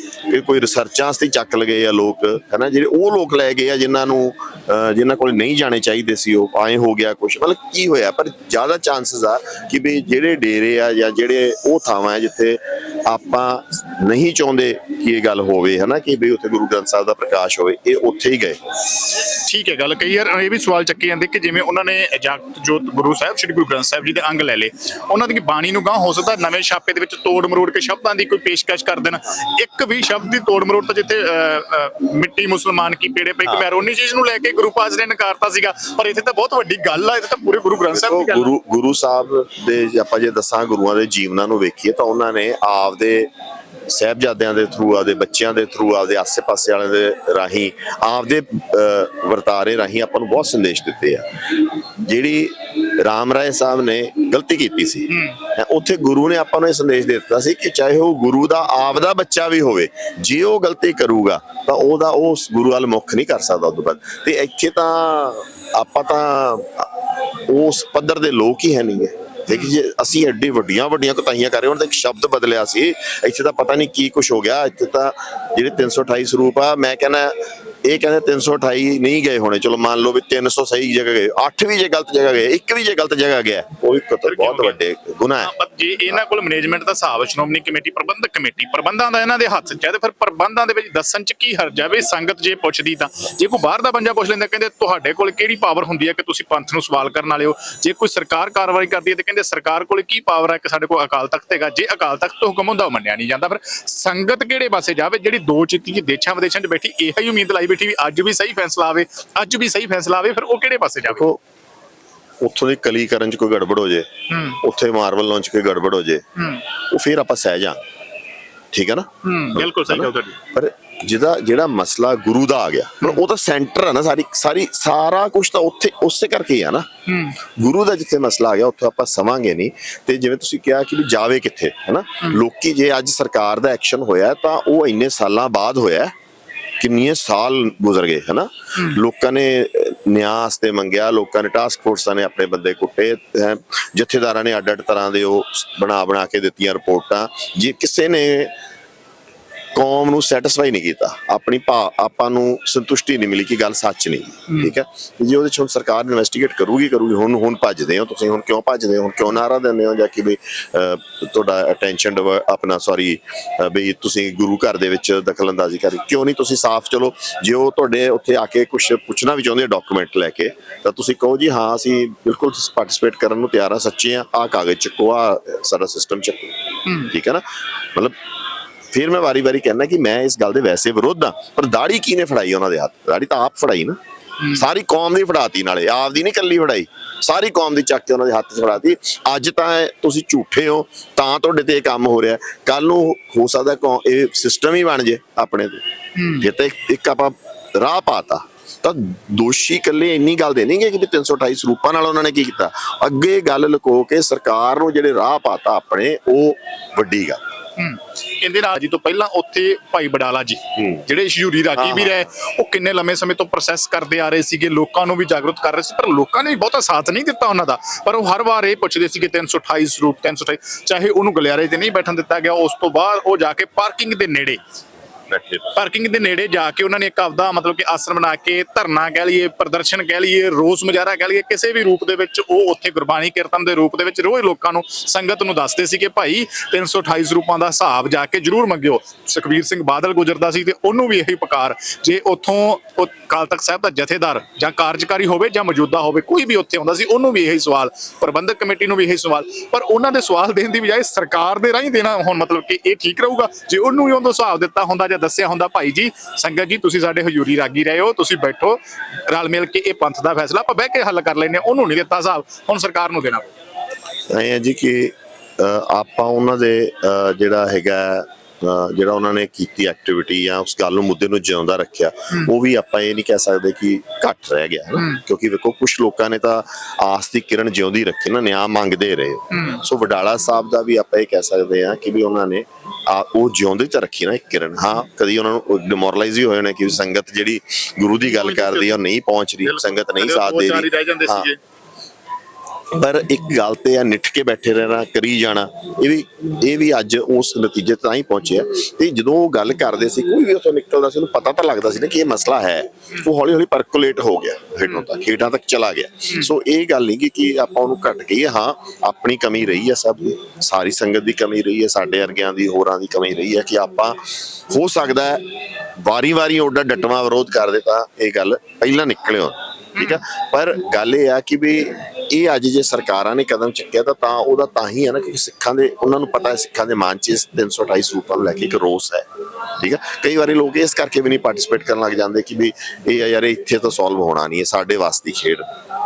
ਕੋਈ- ਰਿਸਰਚਾਂ ਤੇ ਚੱਕ ਲਗੇ ਆ ਲੋਕ ਹਨਾ? ਜਿਹੜੇ ਉਹ ਲੋਕ ਲੈ ਗਏ ਆ ਜਿਨ੍ਹਾਂ ਨੂੰ ਜਿਨ੍ਹਾਂ ਕੋਲ ਨਹੀਂ ਜਾਣੇ ਚਾਹੀਦੇ ਸੀ ਉਹ ਆਏ ਹੋ ਗਿਆ ਕੁਝ ਮਤਲਬ ਕੀ ਹੋਇਆ? ਪਰ ਜ਼ਿਆਦਾ ਚਾਂਸਸ ਆ ਕਿ ਵੀ ਜਿਹੜੇ ਡੇਰੇ ਆ ਜਾਂ ਜਿਹੜੇ ਉਹ ਥਾਵਾਂ ਹੈ ਜਿੱਥੇ ਆਪਾਂ ਨਹੀਂ ਚਾਹੁੰਦੇ ਕਿ ਇਹ ਗੱਲ ਹੋਵੇ ਹਨਾ ਕਿ ਵੀ ਉੱਥੇ ਗੁਰੂ ਗ੍ਰੰਥ ਸਾਹਿਬ ਦਾ ਪ੍ਰਕਾਸ਼ ਹੋਵੇ ਇਹ ਉੱਥੇ ਹੀ ਗਏ ਠੀਕ ਹੈ ਗੱਲ ਕਈ ਵਾਰ ਇਹ ਵੀ ਸਵਾਲ ਚੱਕੇ ਜਾਂਦੇ ਕਿ ਜਿਵੇਂ ਉਹਨਾਂ ਨੇ ਜਾਗਤ ਜੋਤ ਗੁਰੂ ਸਾਹਿਬ ਸ੍ਰੀ ਗੁਰੂ ਗ੍ਰੰਥ ਸਾਹਿਬ ਜੀ ਦੇ ਅੰਗ ਲੈ ਲਏ ਉਹਨਾਂ ਦੀ ਬਾਣੀ ਨੂੰ ਗਾਂ ਹੋ ਸਕਦਾ ਨਵੇਂ ਛਾਪੇ ਦੇ ਵਿੱਚ ਤੋੜ ਮਰੋੜ ਕੇ ਸ਼ਬਦਾਂ ਦੀ ਕੋਈ ਪੇਸ਼ਕਸ਼ ਕਰ ਦੇਣ ਇੱਕ ਵੀ ਸ਼ਬਦ ਦੀ ਤੋੜ ਮਰੋੜ ਤਾਂ ਜਿੱਥੇ ਮਿੱਟੀ ਮੁਸਲਮਾਨ ਕੀ ਪੇੜੇ ਪੇ ਕਿ ਮੈਰੋਨੀ ਚੀਜ਼ ਨੂੰ ਲੈ ਕੇ ਗੁਰੂ ਪਾਸ ਨੇ ਨਕਾਰਤਾ ਸੀਗਾ ਪਰ ਇੱਥੇ ਤਾਂ ਬਹੁਤ ਵੱਡੀ ਗੱਲ ਆ ਇੱਥੇ ਤਾਂ ਪੂਰੇ ਗੁਰੂ ਗ੍ਰੰਥ ਸਾਹਿਬ ਦੀ ਗੱਲ। ਗੁਰੂ ਗੁਰੂ ਸਾਹਿਬ ਦੇ ਆਪਾਂ ਜੇ ਦੱਸਾਂ ਗੁਰੂਆਂ ਦੇ ਜੀਵਨਾਂ ਨੂੰ ਵੇਖੀਏ ਤਾਂ ਉਹਨਾਂ ਨੇ ਆਪਦੇ ਸਹਿਬਜ਼ਾਦਿਆਂ ਦੇ ਥਰੂ ਆਪਦੇ ਬੱਚਿਆਂ ਦੇ ਥਰੂ ਆਪਦੇ ਆਸੇ-ਪਾਸੇ ਵਾਲਿਆਂ ਦੇ ਰਾਹੀਂ ਆਪਦੇ ਵਰਤਾਰੇ ਰਾਹੀਂ ਆਪਾਂ ਨੂੰ ਬਹੁਤ ਸੰਦੇਸ਼ ਦਿੱਤੇ ਆ। ਜਿਹੜੀ ਰਾਮ ਰਾਏ ਸਾਹਿਬ ਨੇ ਗਲਤੀ ਕੀਤੀ ਸੀ ਹੈਂ, ਉੱਥੇ ਗੁਰੂ ਨੇ ਆਪਾਂ ਨੂੰ ਇਹ ਸੰਦੇਸ਼ ਦੇ ਦਿੱਤਾ ਸੀ ਕਿ ਚਾਹੇ ਉਹ ਗੁਰੂ ਦਾ ਆਪਦਾ ਬੱਚਾ ਵੀ ਹੋਵੇ ਜੇ ਉਹ ਗਲਤੀ ਕਰੂਗਾ ਤਾਂ ਉਹਦਾ ਉਹ ਗੁਰੂ ਵੱਲ ਮੁੱਖ ਨਹੀਂ ਕਰ ਸਕਦਾ ਉਦੋਂ ਬਾਅਦ। ਤੇ ਇੱਥੇ ਤਾਂ ਆਪਾਂ ਤਾਂ ਉਸ ਪੱਧਰ ਦੇ ਲੋਕ ਹੀ ਹੈ ਨਹੀਂ ਗੇ। ਦੇਖੀ ਜੇ ਅਸੀਂ ਐਡੀ ਵੱਡੀਆਂ ਵੱਡੀਆਂ ਕੁਤਾਹੀਆਂ ਕਰ ਰਹੇ ਹਾਂ, ਉਹਨਾਂ ਦਾ ਇੱਕ ਸ਼ਬਦ ਬਦਲਿਆ ਸੀ। ਇੱਥੇ ਤਾਂ ਪਤਾ ਨਹੀਂ ਕੀ ਕੁਝ ਹੋ ਗਿਆ। ਇੱਥੇ ਤਾਂ ਜਿਹੜੇ 328 ਸਰੂਪ ਆ, ਮੈਂ ਕਹਿੰਦਾ ਇਹ ਕਹਿੰਦੇ 328 ਨਹੀਂ ਗਏ ਹੋਣੇ। ਚਲੋ ਮੰਨ ਲਓ ਵੀ 300 ਸਹੀ ਜਗ੍ਹਾ ਗਏ। 8 ਵੀ ਜੇ ਗਲਤ ਜਗ੍ਹਾ ਗਏ ਇੱਕ ਵੀ ਜੇ ਗਲਤ ਜਗ੍ਹਾ ਗਿਆ ਉਹ ਇੱਕ ਤਾਂ ਬਹੁਤ ਵੱਡੇ ਗੁਨਾਹ ਹੈ। ਹਾਂ, ਜੇ ਇਹਨਾਂ ਕੋਲ ਮੈਨੇਜਮੈਂਟ ਦਾ ਹਿਸਾਬ ਹੈ, ਸ਼੍ਰੋਮਣੀ ਕਮੇਟੀ ਪ੍ਰਬੰਧਕ ਕਮੇਟੀ ਪ੍ਰਬੰਧਾਂ ਦਾ ਇਹਨਾਂ ਦੇ ਹੱਥ 'ਚ ਹੈ ਤੇ ਫਿਰ ਪ੍ਰਬੰਧਾਂ ਦੇ ਵਿੱਚ ਦੱਸਣ 'ਚ ਕੀ ਹਰਜ ਹੈ ਵੀ ਸੰਗਤ ਜੇ ਪੁੱਛਦੀ ਤਾਂ। ਜੇ ਕੋਈ ਬਾਹਰ ਦਾ ਬੰਦਾ ਪੁੱਛ ਲੈਂਦਾ ਕਹਿੰਦੇ ਤੁਹਾਡੇ ਕੋਲ ਕਿਹੜੀ ਪਾਵਰ ਹੁੰਦੀ ਹੈ ਕਿ ਤੁਸੀਂ ਪੰਥ ਨੂੰ ਸਵਾਲ ਕਰਨ ਵਾਲੇ ਹੋ? ਜੇ ਕੋਈ ਸਰਕਾਰ ਕਾਰਵਾਈ ਕਰਦੀ ਹੈ ਤੇ ਕਹਿੰਦੇ ਸਰਕਾਰ ਕੋਲ ਕੀ ਪਾਵਰ ਹੈ ਕਿ ਸਾਡੇ ਕੋਲ ਅਕਾਲ ਤਖਤ ਹੈਗਾ? ਜੇ ਅਕਾਲ ਤਖਤ ਤੋਂ ਹੁਕਮ ਹੁੰਦਾ ਉਹ ਮੰਨਿਆ ਨਹੀਂ ਜਾਂਦਾ। ਫਿਰ ਸੰਗਤ ਕਿਹੜੇ ਪਾਸੇ ਜਾਵੇ? ਜਿਹੜੀ ਦੋ ਚਿੱਤੀ ਦੇਸ਼ਾਂ ਵਿਦੇਸ਼ਾਂ 'ਚ ਬੈਠੀ ਇਹੀ ਉਮੀਦ ਲਾਈ ਬੈਠੀ ਵੀ ਅੱਜ ਵੀ ਸਹੀ ਫੈਸਲਾ ਆਵੇ ਅੱਜ ਵੀ ਸਹੀ ਫੈਸਲਾ ਆਵੇ ਫਿਰ ਉਹ ਕਿਹੜੇ ਪਾਸੇ ਜਾਵੇ? ਉੱਥੋਂ ਦੀ ਕਲੀ ਕਰਨ ਚ ਕੋਈ ਗੜਬੜ ਹੋ ਜੇ ਉੱਥੇ ਮਾਰਬਲ ਲਾਉਣ ਚ ਕੋਈ ਗੜਬੜ ਹੋ ਜੇ ਉਹ ਫਿਰ ਆਪਾਂ ਸਹਿ ਜਾ। ਠੀਕ ਹੈ ਨਾ? ਬਿਲਕੁਲ ਸਹੀ ਗੱਲ ਤੁਹਾਡੀ। ਪਰ ਜਿਹਦਾ ਜਿਹੜਾ ਮਸਲਾ ਗੁਰੂ ਦਾ ਆ ਗਿਆ ਮਤਲਬ ਉਹ ਤਾਂ ਸੈਂਟਰ ਆ ਨਾ ਸਾਰੀ ਸਾਰੀ ਸਾਰਾ ਕੁਝ ਤਾਂ ਉੱਥੇ ਉਸੇ ਕਰਕੇ ਆ ਨਾ। ਗੁਰੂ ਦਾ ਜਿੱਥੇ ਮਸਲਾ ਆ ਗਿਆ ਉੱਥੇ ਆਪਾਂ ਸਮਾਂਗੇ ਨਹੀਂ। ਤੇ ਜਿਵੇਂ ਤੁਸੀਂ ਕਿਹਾ ਕਿ ਵੀ ਜਾਵੇ ਕਿੱਥੇ ਹੈਨਾ? ਲੋਕੀ ਜੇ ਅੱਜ ਸਰਕਾਰ ਦਾ ਐਕਸ਼ਨ ਹੋਇਆ ਤਾਂ ਉਹ ਇੰਨੇ ਸਾਲਾਂ ਬਾਅਦ ਹੋਇਆ। ਕਿੰਨੇ ਸਾਲ ਗੁਜ਼ਰ ਗਏ ਹੈਨਾ? ਲੋਕਾਂ ਨੇ ਨਿਆਂ ਵਾਸਤੇ ਮੰਗਿਆ ਲੋਕਾਂ ਨੇ ਟਾਸਕ ਫੋਰਸਾਂ ਨੇ ਆਪਣੇ ਬੰਦੇ ਕੁੱਟੇ ਜਥੇਦਾਰਾਂ ਨੇ ਅੱਡ ਅੱਡ ਤਰ੍ਹਾਂ ਦੇ ਉਹ ਬਣਾ ਬਣਾ ਕੇ ਦਿੱਤੀਆਂ ਰਿਪੋਰਟਾਂ। ਜੇ ਕਿਸੇ ਨੇ ਕੌਮ ਨੂੰ ਸੈਟੀਸਫਾਈ ਨਹੀਂ ਕੀਤਾ। ਆਪਣੀ ਭਾ ਆਪਾਂ ਨੂੰ ਸੰਤੁਸ਼ਟੀ ਨਹੀਂ ਮਿਲੀ ਕਿ ਗੱਲ ਸੱਚ ਨਹੀਂ। ਠੀਕ ਹੈ? ਜੇ ਉਹਦੇ ਚ ਹੁਣ ਸਰਕਾਰ ਇਨਵੈਸਟੀਗੇਟ ਕਰੂਗੀ ਕਰੂਗੀ ਹੁਣ ਹੁਣ ਭੱਜਦੇ ਹੋ ਤੁਸੀਂ ਹੁਣ ਕਿਉਂ ਭੱਜਦੇ ਹੋ ਹੁਣ ਕਿਉਂ ਨਾਰਾ ਦਿੰਦੇ ਹੋ ਜਾਂ ਕਿ ਵੀ ਤੁਹਾਡਾ ਅਟੈਂਸ਼ਨ ਆਪਣਾ ਸੌਰੀ ਵੀ ਤੁਸੀਂ ਗੁਰੂ ਘਰ ਦੇ ਵਿੱਚ ਦਖਲਅੰਦਾਜ਼ੀ ਕਰੀ ਕਿਉਂ ਨਹੀਂ ਤੁਸੀਂ ਸਾਫ਼ ਚਲੋ? ਜੇ ਉਹ ਤੁਹਾਡੇ ਉੱਥੇ ਆ ਕੇ ਕੁਝ ਪੁੱਛਣਾ ਵੀ ਚਾਹੁੰਦੇ ਡਾਕੂਮੈਂਟ ਲੈ ਕੇ ਤਾਂ ਤੁਸੀਂ ਕਹੋ ਜੀ ਹਾਂ ਅਸੀਂ ਬਿਲਕੁਲ ਪਾਰਟਿਸਿਪੇਟ ਕਰਨ ਨੂੰ ਤਿਆਰ ਆ ਸੱਚੇ ਆ ਆ ਕਾਗਜ਼ ਚੱਕੋ ਆ ਸਾਡਾ ਸਿਸਟਮ ਚੱਕੋ। ਠੀਕ ਹੈ ਨਾ? ਮਤਲਬ ਫਿਰ ਮੈਂ ਵਾਰੀ-ਵਾਰੀ ਕਹਿਣਾ ਕਿ ਮੈਂ ਇਸ ਗੱਲ ਦੇ ਵੈਸੇ ਵਿਰੋਧ ਆ ਪਰ ਦਾੜੀ ਕਿਹਨੇ ਫੜਾਈ ਉਹਨਾਂ ਦੇ ਹੱਥ? ਦਾੜੀ ਤਾਂ ਆਪ ਫੜਾਈ ਨਾ। ਸਾਰੀ ਕੌਮ ਦੀ ਫੜਾਤੀ ਨਾਲੇ ਆਪ ਦੀ ਨਹੀਂ ਕੱਲੀ ਫੜਾਈ। ਸਾਰੀ ਕੌਮ ਦੀ ਚੱਕ ਕੇ ਉਹਨਾਂ ਦੇ ਹੱਥ 'ਚ ਫੜਾਤੀ। ਅੱਜ ਤਾਂ ਤੁਸੀਂ ਝੂਠੇ ਹੋ ਤਾਂ ਤੁਹਾਡੇ ਤੇ ਇਹ ਕੰਮ ਹੋ ਰਿਹਾ। ਕੱਲ ਨੂੰ ਹੋ ਸਕਦਾ ਇਹ ਸਿਸਟਮ ਹੀ ਬਣ ਜੇ ਆਪਣੇ ਤੇ। ਜੇ ਤਾਂ ਇੱਕ- ਆਪਾਂ ਰਾਹ ਪਾਤਾ। ਤਾਂ ਦੋਸ਼ੀ ਇਕੱਲੇ ਇੰਨੀ ਗੱਲ ਦੇ ਨਹੀਂਗੇ ਕਿ ਵੀ 328 ਸਰੂਪਾਂ ਨਾਲ ਉਹਨਾਂ ਨੇ ਕੀ ਕੀਤਾ। ਅੱਗੇ ਗੱਲ ਲੁਕੋ ਕੇ ਸਰਕਾਰ ਨੂੰ ਜਿਹੜੇ ਰਾਹ ਪਾਤਾ ਆਪਣੇ ਉਹ ਵੱਡੀ ਗੱਲ। ਇਹਦੇ ਨਾਲ ਜੀ ਤੋਂ ਪਹਿਲਾਂ ਉੱਥੇ ਭਾਈ ਬਡਾਲਾ ਜੀ। ਜਿਹੜੇ ਸ਼ਯੂਰੀ ਰਾਗੀ ਵੀ ਰਹੇ ਉਹ ਕਿੰਨੇ ਲੰਮੇ ਸਮੇਂ ਤੋਂ ਪ੍ਰੋਸੈਸ ਕਰਦੇ ਆ ਰਹੇ ਸੀਗੇ ਲੋਕਾਂ ਨੂੰ ਵੀ ਜਾਗਰੂਕ ਕਰ ਰਹੇ ਸੀ ਪਰ ਲੋਕਾਂ ਨੇ ਬਹੁਤਾ ਸਾਥ ਨਹੀਂ ਦਿੱਤਾ ਉਹਨਾਂ ਦਾ। ਪਰ ਉਹ ਹਰ ਵਾਰ ਇਹ ਪੁੱਛਦੇ ਸੀ ਕਿ 328 ਸਰੂਪ 328 ਚਾਹੇ ਉਹਨੂੰ ਗਲਿਆਰੇ ਤੇ ਨਹੀਂ ਬੈਠਣ ਦਿੱਤਾ ਗਿਆ ਉਸ ਤੋਂ ਬਾਅਦ ਉਹ ਜਾ ਕੇ ਪਾਰਕਿੰਗ ਦੇ ਨੇੜੇ ਬੈਠੇ ਪਾਰਕਿੰਗ ਦੇ ਨੇੜੇ ਜਾ ਕੇ ਉਹਨਾਂ ਨੇ ਇੱਕ ਆਪਦਾ ਮਤਲਬ ਕਿ ਆਸਣ ਬਣਾ ਕੇ ਧਰਨਾ ਕਹਿ ਲਈਏ, ਪ੍ਰਦਰਸ਼ਨ ਕਹਿ ਲਈਏ, ਰੋਸ ਮੁਜ਼ਾਹਰਾ ਕਹਿ ਲਈਏ, ਕਿਸੇ ਵੀ ਰੂਪ ਦੇ ਵਿੱਚ ਉਹ ਉੱਥੇ ਗੁਰਬਾਣੀ ਕੀਰਤਨ ਦੇ ਰੂਪ ਦੇ ਵਿੱਚ ਰੋਜ਼ ਲੋਕਾਂ ਨੂੰ ਸੰਗਤ ਨੂੰ ਦੱਸਦੇ ਸੀ ਕਿ ਭਾਈ 328 ਸਰੂਪਾਂ ਦਾ ਹਿਸਾਬ ਜਾ ਕੇ ਜਰੂਰ ਮੰਗਿਓ। ਸੁਖਬੀਰ ਸਿੰਘ ਬਾਦਲ ਗੁਜਰਦਾ ਸੀ ਤੇ ਉਹਨੂੰ ਵੀ ਇਹੀ ਪੁਕਾਰ, ਜੇ ਉੱਥੋਂ ਉਹ ਕਾਲ ਤਖਤ ਸਾਹਿਬ ਦਾ ਜਥੇਦਾਰ ਜਾਂ ਕਾਰਜਕਾਰੀ ਹੋਵੇ ਜਾਂ ਮੌਜੂਦਾ ਹੋਵੇ, ਕੋਈ ਵੀ ਉੱਥੇ ਆਉਂਦਾ ਸੀ, ਉਹਨੂੰ ਵੀ ਇਹੀ ਸਵਾਲ, ਪ੍ਰਬੰਧਕ ਕਮੇਟੀ ਨੂੰ ਵੀ ਇਹੀ ਸਵਾਲ। ਪਰ ਉਹਨਾਂ ਦੇ ਸਵਾਲ ਦੇਣ ਦੀ ਬਜਾਏ ਸਰਕਾਰ ਦੇ ਰਾਹੀਂ ਦੇਣਾ ਹੁਣ ਮਤਲਬ ਕਿ ਇਹ ਠੀਕ ਰਹੂਗਾ। ਜੇ ਉਹਨੂੰ ਵੀ ਉਹਦਾ ਹਿਸਾਬ ਦਿੱਤਾ ਹੁੰਦਾ ਜਾਂ ਦੱਸਿਆ ਹੁੰਦਾ ਭਾਈ ਜੀ ਸੰਗਤ ਜੀ ਤੁਸੀਂ ਸਾਡੇ ਹਜ਼ੂਰੀ ਰਾਗੀ ਰਹੇ ਹੋ ਤੁਸੀਂ ਬੈਠੋ ਰਲ ਮਿਲ ਕੇ ਇਹ ਪੰਥ ਦਾ ਫੈਸਲਾ ਆਪਾਂ ਬਹਿ ਕੇ ਹੱਲ ਕਰ ਲੈਨੇ ਉਹਨੂੰ ਨਹੀਂ ਦਿੱਤਾ ਹਿਸਾਬ ਹੁਣ ਸਰਕਾਰ ਨੂੰ ਦੇਣਾ ਪਊ। ਐਂ ਹੈ ਜੀ ਕਿ ਅ, ਆਪਾਂ ਉਹਨਾਂ ਦੇ ਅ, ਜਿਹੜਾ ਹੈਗਾ ਜਿਹੜਾ ਉਹਨਾਂ ਨੇ ਕੀਤੀ ਐਕਟੀਵਿਟੀ ਜਾਂ ਉਸ ਗੱਲ ਨੂੰ ਮੁੱਦੇ ਨੂੰ ਜਿਉਂਦਾ ਰੱਖਿਆ ਉਹ ਵੀ ਆਪਾਂ ਇਹ ਨਹੀਂ ਕਹਿ ਸਕਦੇ ਕਿ ਘੱਟ ਰਹਿ ਗਿਆ। ਕਿਉਂਕਿ ਵੇਖੋ ਕੁਝ ਲੋਕਾਂ ਨੇ ਤਾਂ ਆਸ ਦੀ ਕਿਰਨ ਜਿਉਂਦੀ ਰੱਖੀ ਨਾ ਨਿਆਂ ਮੰਗਦੇ ਰਹੇ। ਸੋ ਵਡਾਲਾ ਸਾਹਿਬ ਦਾ ਵੀ ਆਪਾਂ ਇਹ ਕਹਿ ਸਕਦੇ ਹਾਂ ਕਿ ਵੀ ਉਹਨਾਂ ਨੇ ਆ ਉਹ ਜਿਉਂਦੇ ਚ ਰੱਖੀ ਨਾ ਇੱਕ ਕਿਰਨ। ਹਾਂ ਕਦੀ ਉਹਨਾਂ ਨੂੰ ਡਿਮੋਰਲਾਈਜ਼ ਹੋਏ ਨੇ ਕਿ ਸੰਗਤ ਜਿਹੜੀ ਗੁਰੂ ਦੀ ਗੱਲ ਕਰਦੀ ਆ ਉਹ ਨਹੀਂ ਪਹੁੰਚ ਰਹੀ ਸੰਗਤ ਨਹੀਂ ਸਾਥ ਦੇ ਰਹਿ। ਪਰ ਇੱਕ ਗੱਲ ਤੇ ਆ, ਨਿੱਠ ਕੇ ਬੈਠੇ ਰਹਿਣਾ, ਕਰੀ ਜਾਣਾ, ਇਹ ਵੀ ਇਹ ਵੀ ਅੱਜ ਉਸ ਨਤੀਜੇ ਤਾਂ ਹੀ ਪਹੁੰਚਿਆ ਤੇ ਜਦੋਂ ਉਹ ਗੱਲ ਕਰਦੇ ਸੀ, ਕੋਈ ਵੀ ਉਸੋਂ ਨਿਕਲਦਾ ਸੀ, ਉਹਨੂੰ ਪਤਾ ਤਾਂ ਲੱਗਦਾ ਸੀ ਨਾ ਕਿ ਇਹ ਮਸਲਾ ਹੈ। ਉਹ ਹੌਲੀ ਹੌਲੀ ਪਰਕੂਲੇਟ ਹੋ ਗਿਆ ਹੇਠੋਂ ਤੱਕ ਖੇਡਾਂ ਤੱਕ ਚਲਾ ਗਿਆ। ਸੋ ਇਹ ਗੱਲ ਨਹੀਂ ਕਿ ਆਪਾਂ ਉਹਨੂੰ ਘਟ ਗਈ ਹਾਂ, ਆਪਣੀ ਕਮੀ ਰਹੀ ਹੈ ਸਭ ਦੀ, ਸਾਰੀ ਸੰਗਤ ਦੀ ਕਮੀ ਰਹੀ ਹੈ ਸਾਡੇ ਵਰਗਿਆਂ ਦੀ, ਹੋਰਾਂ ਦੀ ਕਮੀ ਰਹੀ ਹੈ ਕਿ ਆਪਾਂ, ਹੋ ਸਕਦਾ ਹੈ ਵਾਰੀ-ਵਾਰੀ ਉਹਦਾ ਡਟਵਾ ਵਿਰੋਧ ਕਰਦੇ ਤਾਂ ਇਹ ਗੱਲ ਪਹਿਲਾਂ ਨਿਕਲਿਓ ਠੀਕ ਆ? ਪਰ ਗੱਲ ਇਹ ਆ ਕਿ ਵੀ ਇਹ ਅੱਜ ਜੇ ਸਰਕਾਰਾਂ ਨੇ ਕਦਮ ਚੁੱਕਿਆ ਤਾਂ ਤਾਂ ਉਹਦਾ ਤਾਂ ਹੀ ਹੈ ਨਾ ਕਿ ਸਿੱਖਾਂ ਦੇ ਉਹਨਾਂ ਨੂੰ ਪਤਾ ਹੈ ਸਿੱਖਾਂ ਦੇ ਮਨ 'ਚ ਇਸ 328 ਰੂਪਾਂ ਨੂੰ ਲੈ ਕੇ ਇੱਕ ਰੋਸ ਹੈ ਠੀਕ ਆ ਕਈ ਵਾਰੀ ਲੋਕ ਇਸ ਕਰਕੇ ਵੀ ਨਹੀਂ ਪਾਰਟਿਸਿਪੇਟ ਕਰਨ ਲੱਗ ਜਾਂਦੇ ਕਿ ਵੀ ਇਹ ਯਾਰ ਇੱਥੇ ਤਾਂ ਸੋਲਵ ਹੋਣਾ ਨਹੀਂ ਹੈ ਸਾਡੇ ਵਾਸਤੇ ਖੇਡ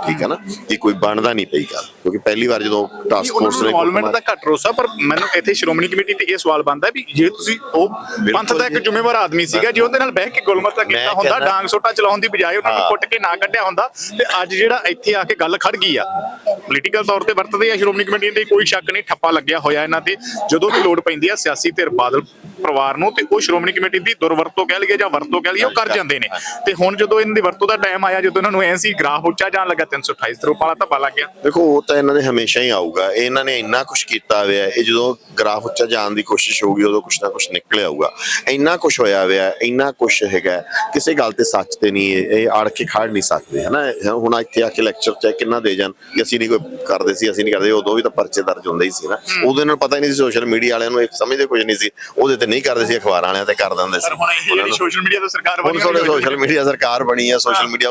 ਠੀਕ ਹੈ ਨਾ ਕਿ ਕੋਈ ਬਣਦਾ ਨਹੀਂ ਪਈ ਗੱਲ ਕਿਉਂਕਿ ਪਹਿਲੀ ਵਾਰ ਜਦੋਂ ਟਾਸਕ ਫੋਰਸ ਨੂੰ ਇਨਵੋਲਵਮੈਂਟ ਦਾ ਘੱਟ ਰੋਸਾ ਪਰ ਮੈਨੂੰ ਇੱਥੇ ਸ਼੍ਰੋਮਣੀ ਕਮੇਟੀ ਤੇ ਇਹ ਸਵਾਲ ਬਣਦਾ ਵੀ ਜੇ ਤੁਸੀਂ ਉਹ ਪੰਥ ਦਾ ਇੱਕ। ਜ਼ਿੰਮੇਵਾਰ ਆਦਮੀ ਸੀਗਾ ਜੇ ਉਹਦੇ ਨਾਲ ਬਹਿ ਕੇ ਗੁਲਮਤਾ ਕੀਤਾ ਹੁੰਦਾ ਡਾਂਗ ਸੋਟਾ ਚਲਾਉਣ ਦੀ ਬਜਾਏ ਉਹਨਾਂ ਨੂੰ ਹਾਂ। ਕੁੱਟ ਕੇ ਨਾ ਕੱਢਿਆ ਹੁੰਦਾ ਤੇ ਅੱਜ ਜਿਹੜਾ ਇੱਥੇ ਆ ਕੇ ਗੱਲ ਖੜ ਗਈ ਆ ਪੋਲੀਟੀਕਲ ਤੌਰ ਤੇ ਵਰਤਦੇ ਆ ਸ਼੍ਰੋਮਣੀ ਕਮੇਟੀ ਦੇ ਕੋਈ ਸ਼ੱਕ ਨਹੀਂ ਠੱਪਾ ਲੱਗਿਆ ਹੋਇਆ ਇਹਨਾਂ ਤੇ। ਜਦੋਂ ਵੀ ਲੋੜ ਪੈਂਦੀ ਆ ਸਿਆਸੀ ਧਿਰ ਬਾਦਲ ਪਰਿਵਾਰ ਨੂੰ ਤੇ ਉਹ ਸ਼੍ਰੋਮਣੀ ਕਮੇਟੀ ਦੀ ਦੁਰਵਰਤੋਂ ਕਹਿ ਲਈਏ ਜਾਂ ਵਰਤੋਂ ਕਹਿ ਲਈਏ ਉਹ ਕਰ ਜਾਂਦੇ ਨੇ। ਤੇ ਹੁਣ ਜਦੋਂ ਇਹਨਾਂ ਦੀ ਵਰਤੋਂ ਦਾ ਟਾਈਮ ਆਇਆ ਜਦੋਂ ਇਹਨਾਂ ਨੂੰ ਐਂ ਸੀ ਗ੍ਰਾਫ ਉੱਚਾ ਜਾਣ ਲੱਗਾ 328 ਤਰੋਂ ਵਾਲਾ ਧੱਬਾ ਲੱਗ ਗਿਆ। ਦੇਖੋ ਉਹ ਤਾਂ ਇਹਨਾਂ ਦੇ ਹਮੇਸ਼ਾ ਹੀ ਆਊਗਾ। ਇਹ ਇਹਨਾਂ ਨੇ ਇੰਨਾ ਕੁਝ ਕੀਤਾ ਹੋਇਆ ਇਹ ਜਦੋਂ ਗ੍ਰਾਫ ਉੱਚਾ ਜਾਣ ਦੀ ਕੋਸ਼ਿਸ਼ ਹੋਊਗੀ ਉਦੋਂ ਕੁਝ ਨਾ ਕੁਝ ਨਿਕਲ ਆਊਗਾ ਇੰਨਾ ਕੁਝ ਹੋਇਆ ਹੋਇਆ ਇੰਨਾ ਕੁਝ ਹੈਗਾ ਕਿਸੇ ਗੱਲ ਤੇ ਸੱਚ ਤੇ ਨਹੀਂ ਇਹ ਅੜ ਕੇ ਖੜ ਨਹੀਂ ਸਕਦੇ ਹਨਾ? ਹੁਣ ਇੱਥੇ ਆ ਕੇ ਲੈਕਚਰ ਚਾਹੇ ਕਿੰਨਾ ਦੇ ਜਾਣ। ਕਿ ਅਸੀਂ ਨਹੀਂ ਕੋਈ ਕਰਦੇ ਸੀ ਅਸੀਂ ਨਹੀਂ ਕਰਦੇ ਉਦੋਂ ਵੀ ਤਾਂ ਪਰਚੇ ਦਰਜ ਹੁੰਦੇ ਹੀ ਸੀ ਨਾ। ਉਦੋਂ ਇਹਨਾਂ ਨੂੰ ਪਤਾ ਹੀ ਨਹੀਂ ਸੀ ਸੋਸ਼ਲ ਮੀਡੀਆ ਵਾਲਿਆਂ ਨੂੰ ਇਹ ਸਮਝਦੇ ਕੁਝ ਨਹੀਂ ਸੀ। ਉਹਦੇ ਤੇ ਨਹੀਂ ਕਰਦੇ ਸੀ ਅਖਬਾਰਾਂ ਵਾਲਿਆਂ ਤੇ ਕਰ ਦਿੰਦੇ ਸੀ। ਹੁਣ ਸੋਸ਼ਲ ਮੀਡੀਆ ਤੇ ਸਰਕਾਰ ਬਣੀ। ਸੋਸ਼ਲ ਮੀਡੀਆ ਸਰਕਾਰ ਬਣੀ ਹੈ। ਸੋਸ਼ਲ ਮੀਡੀਆ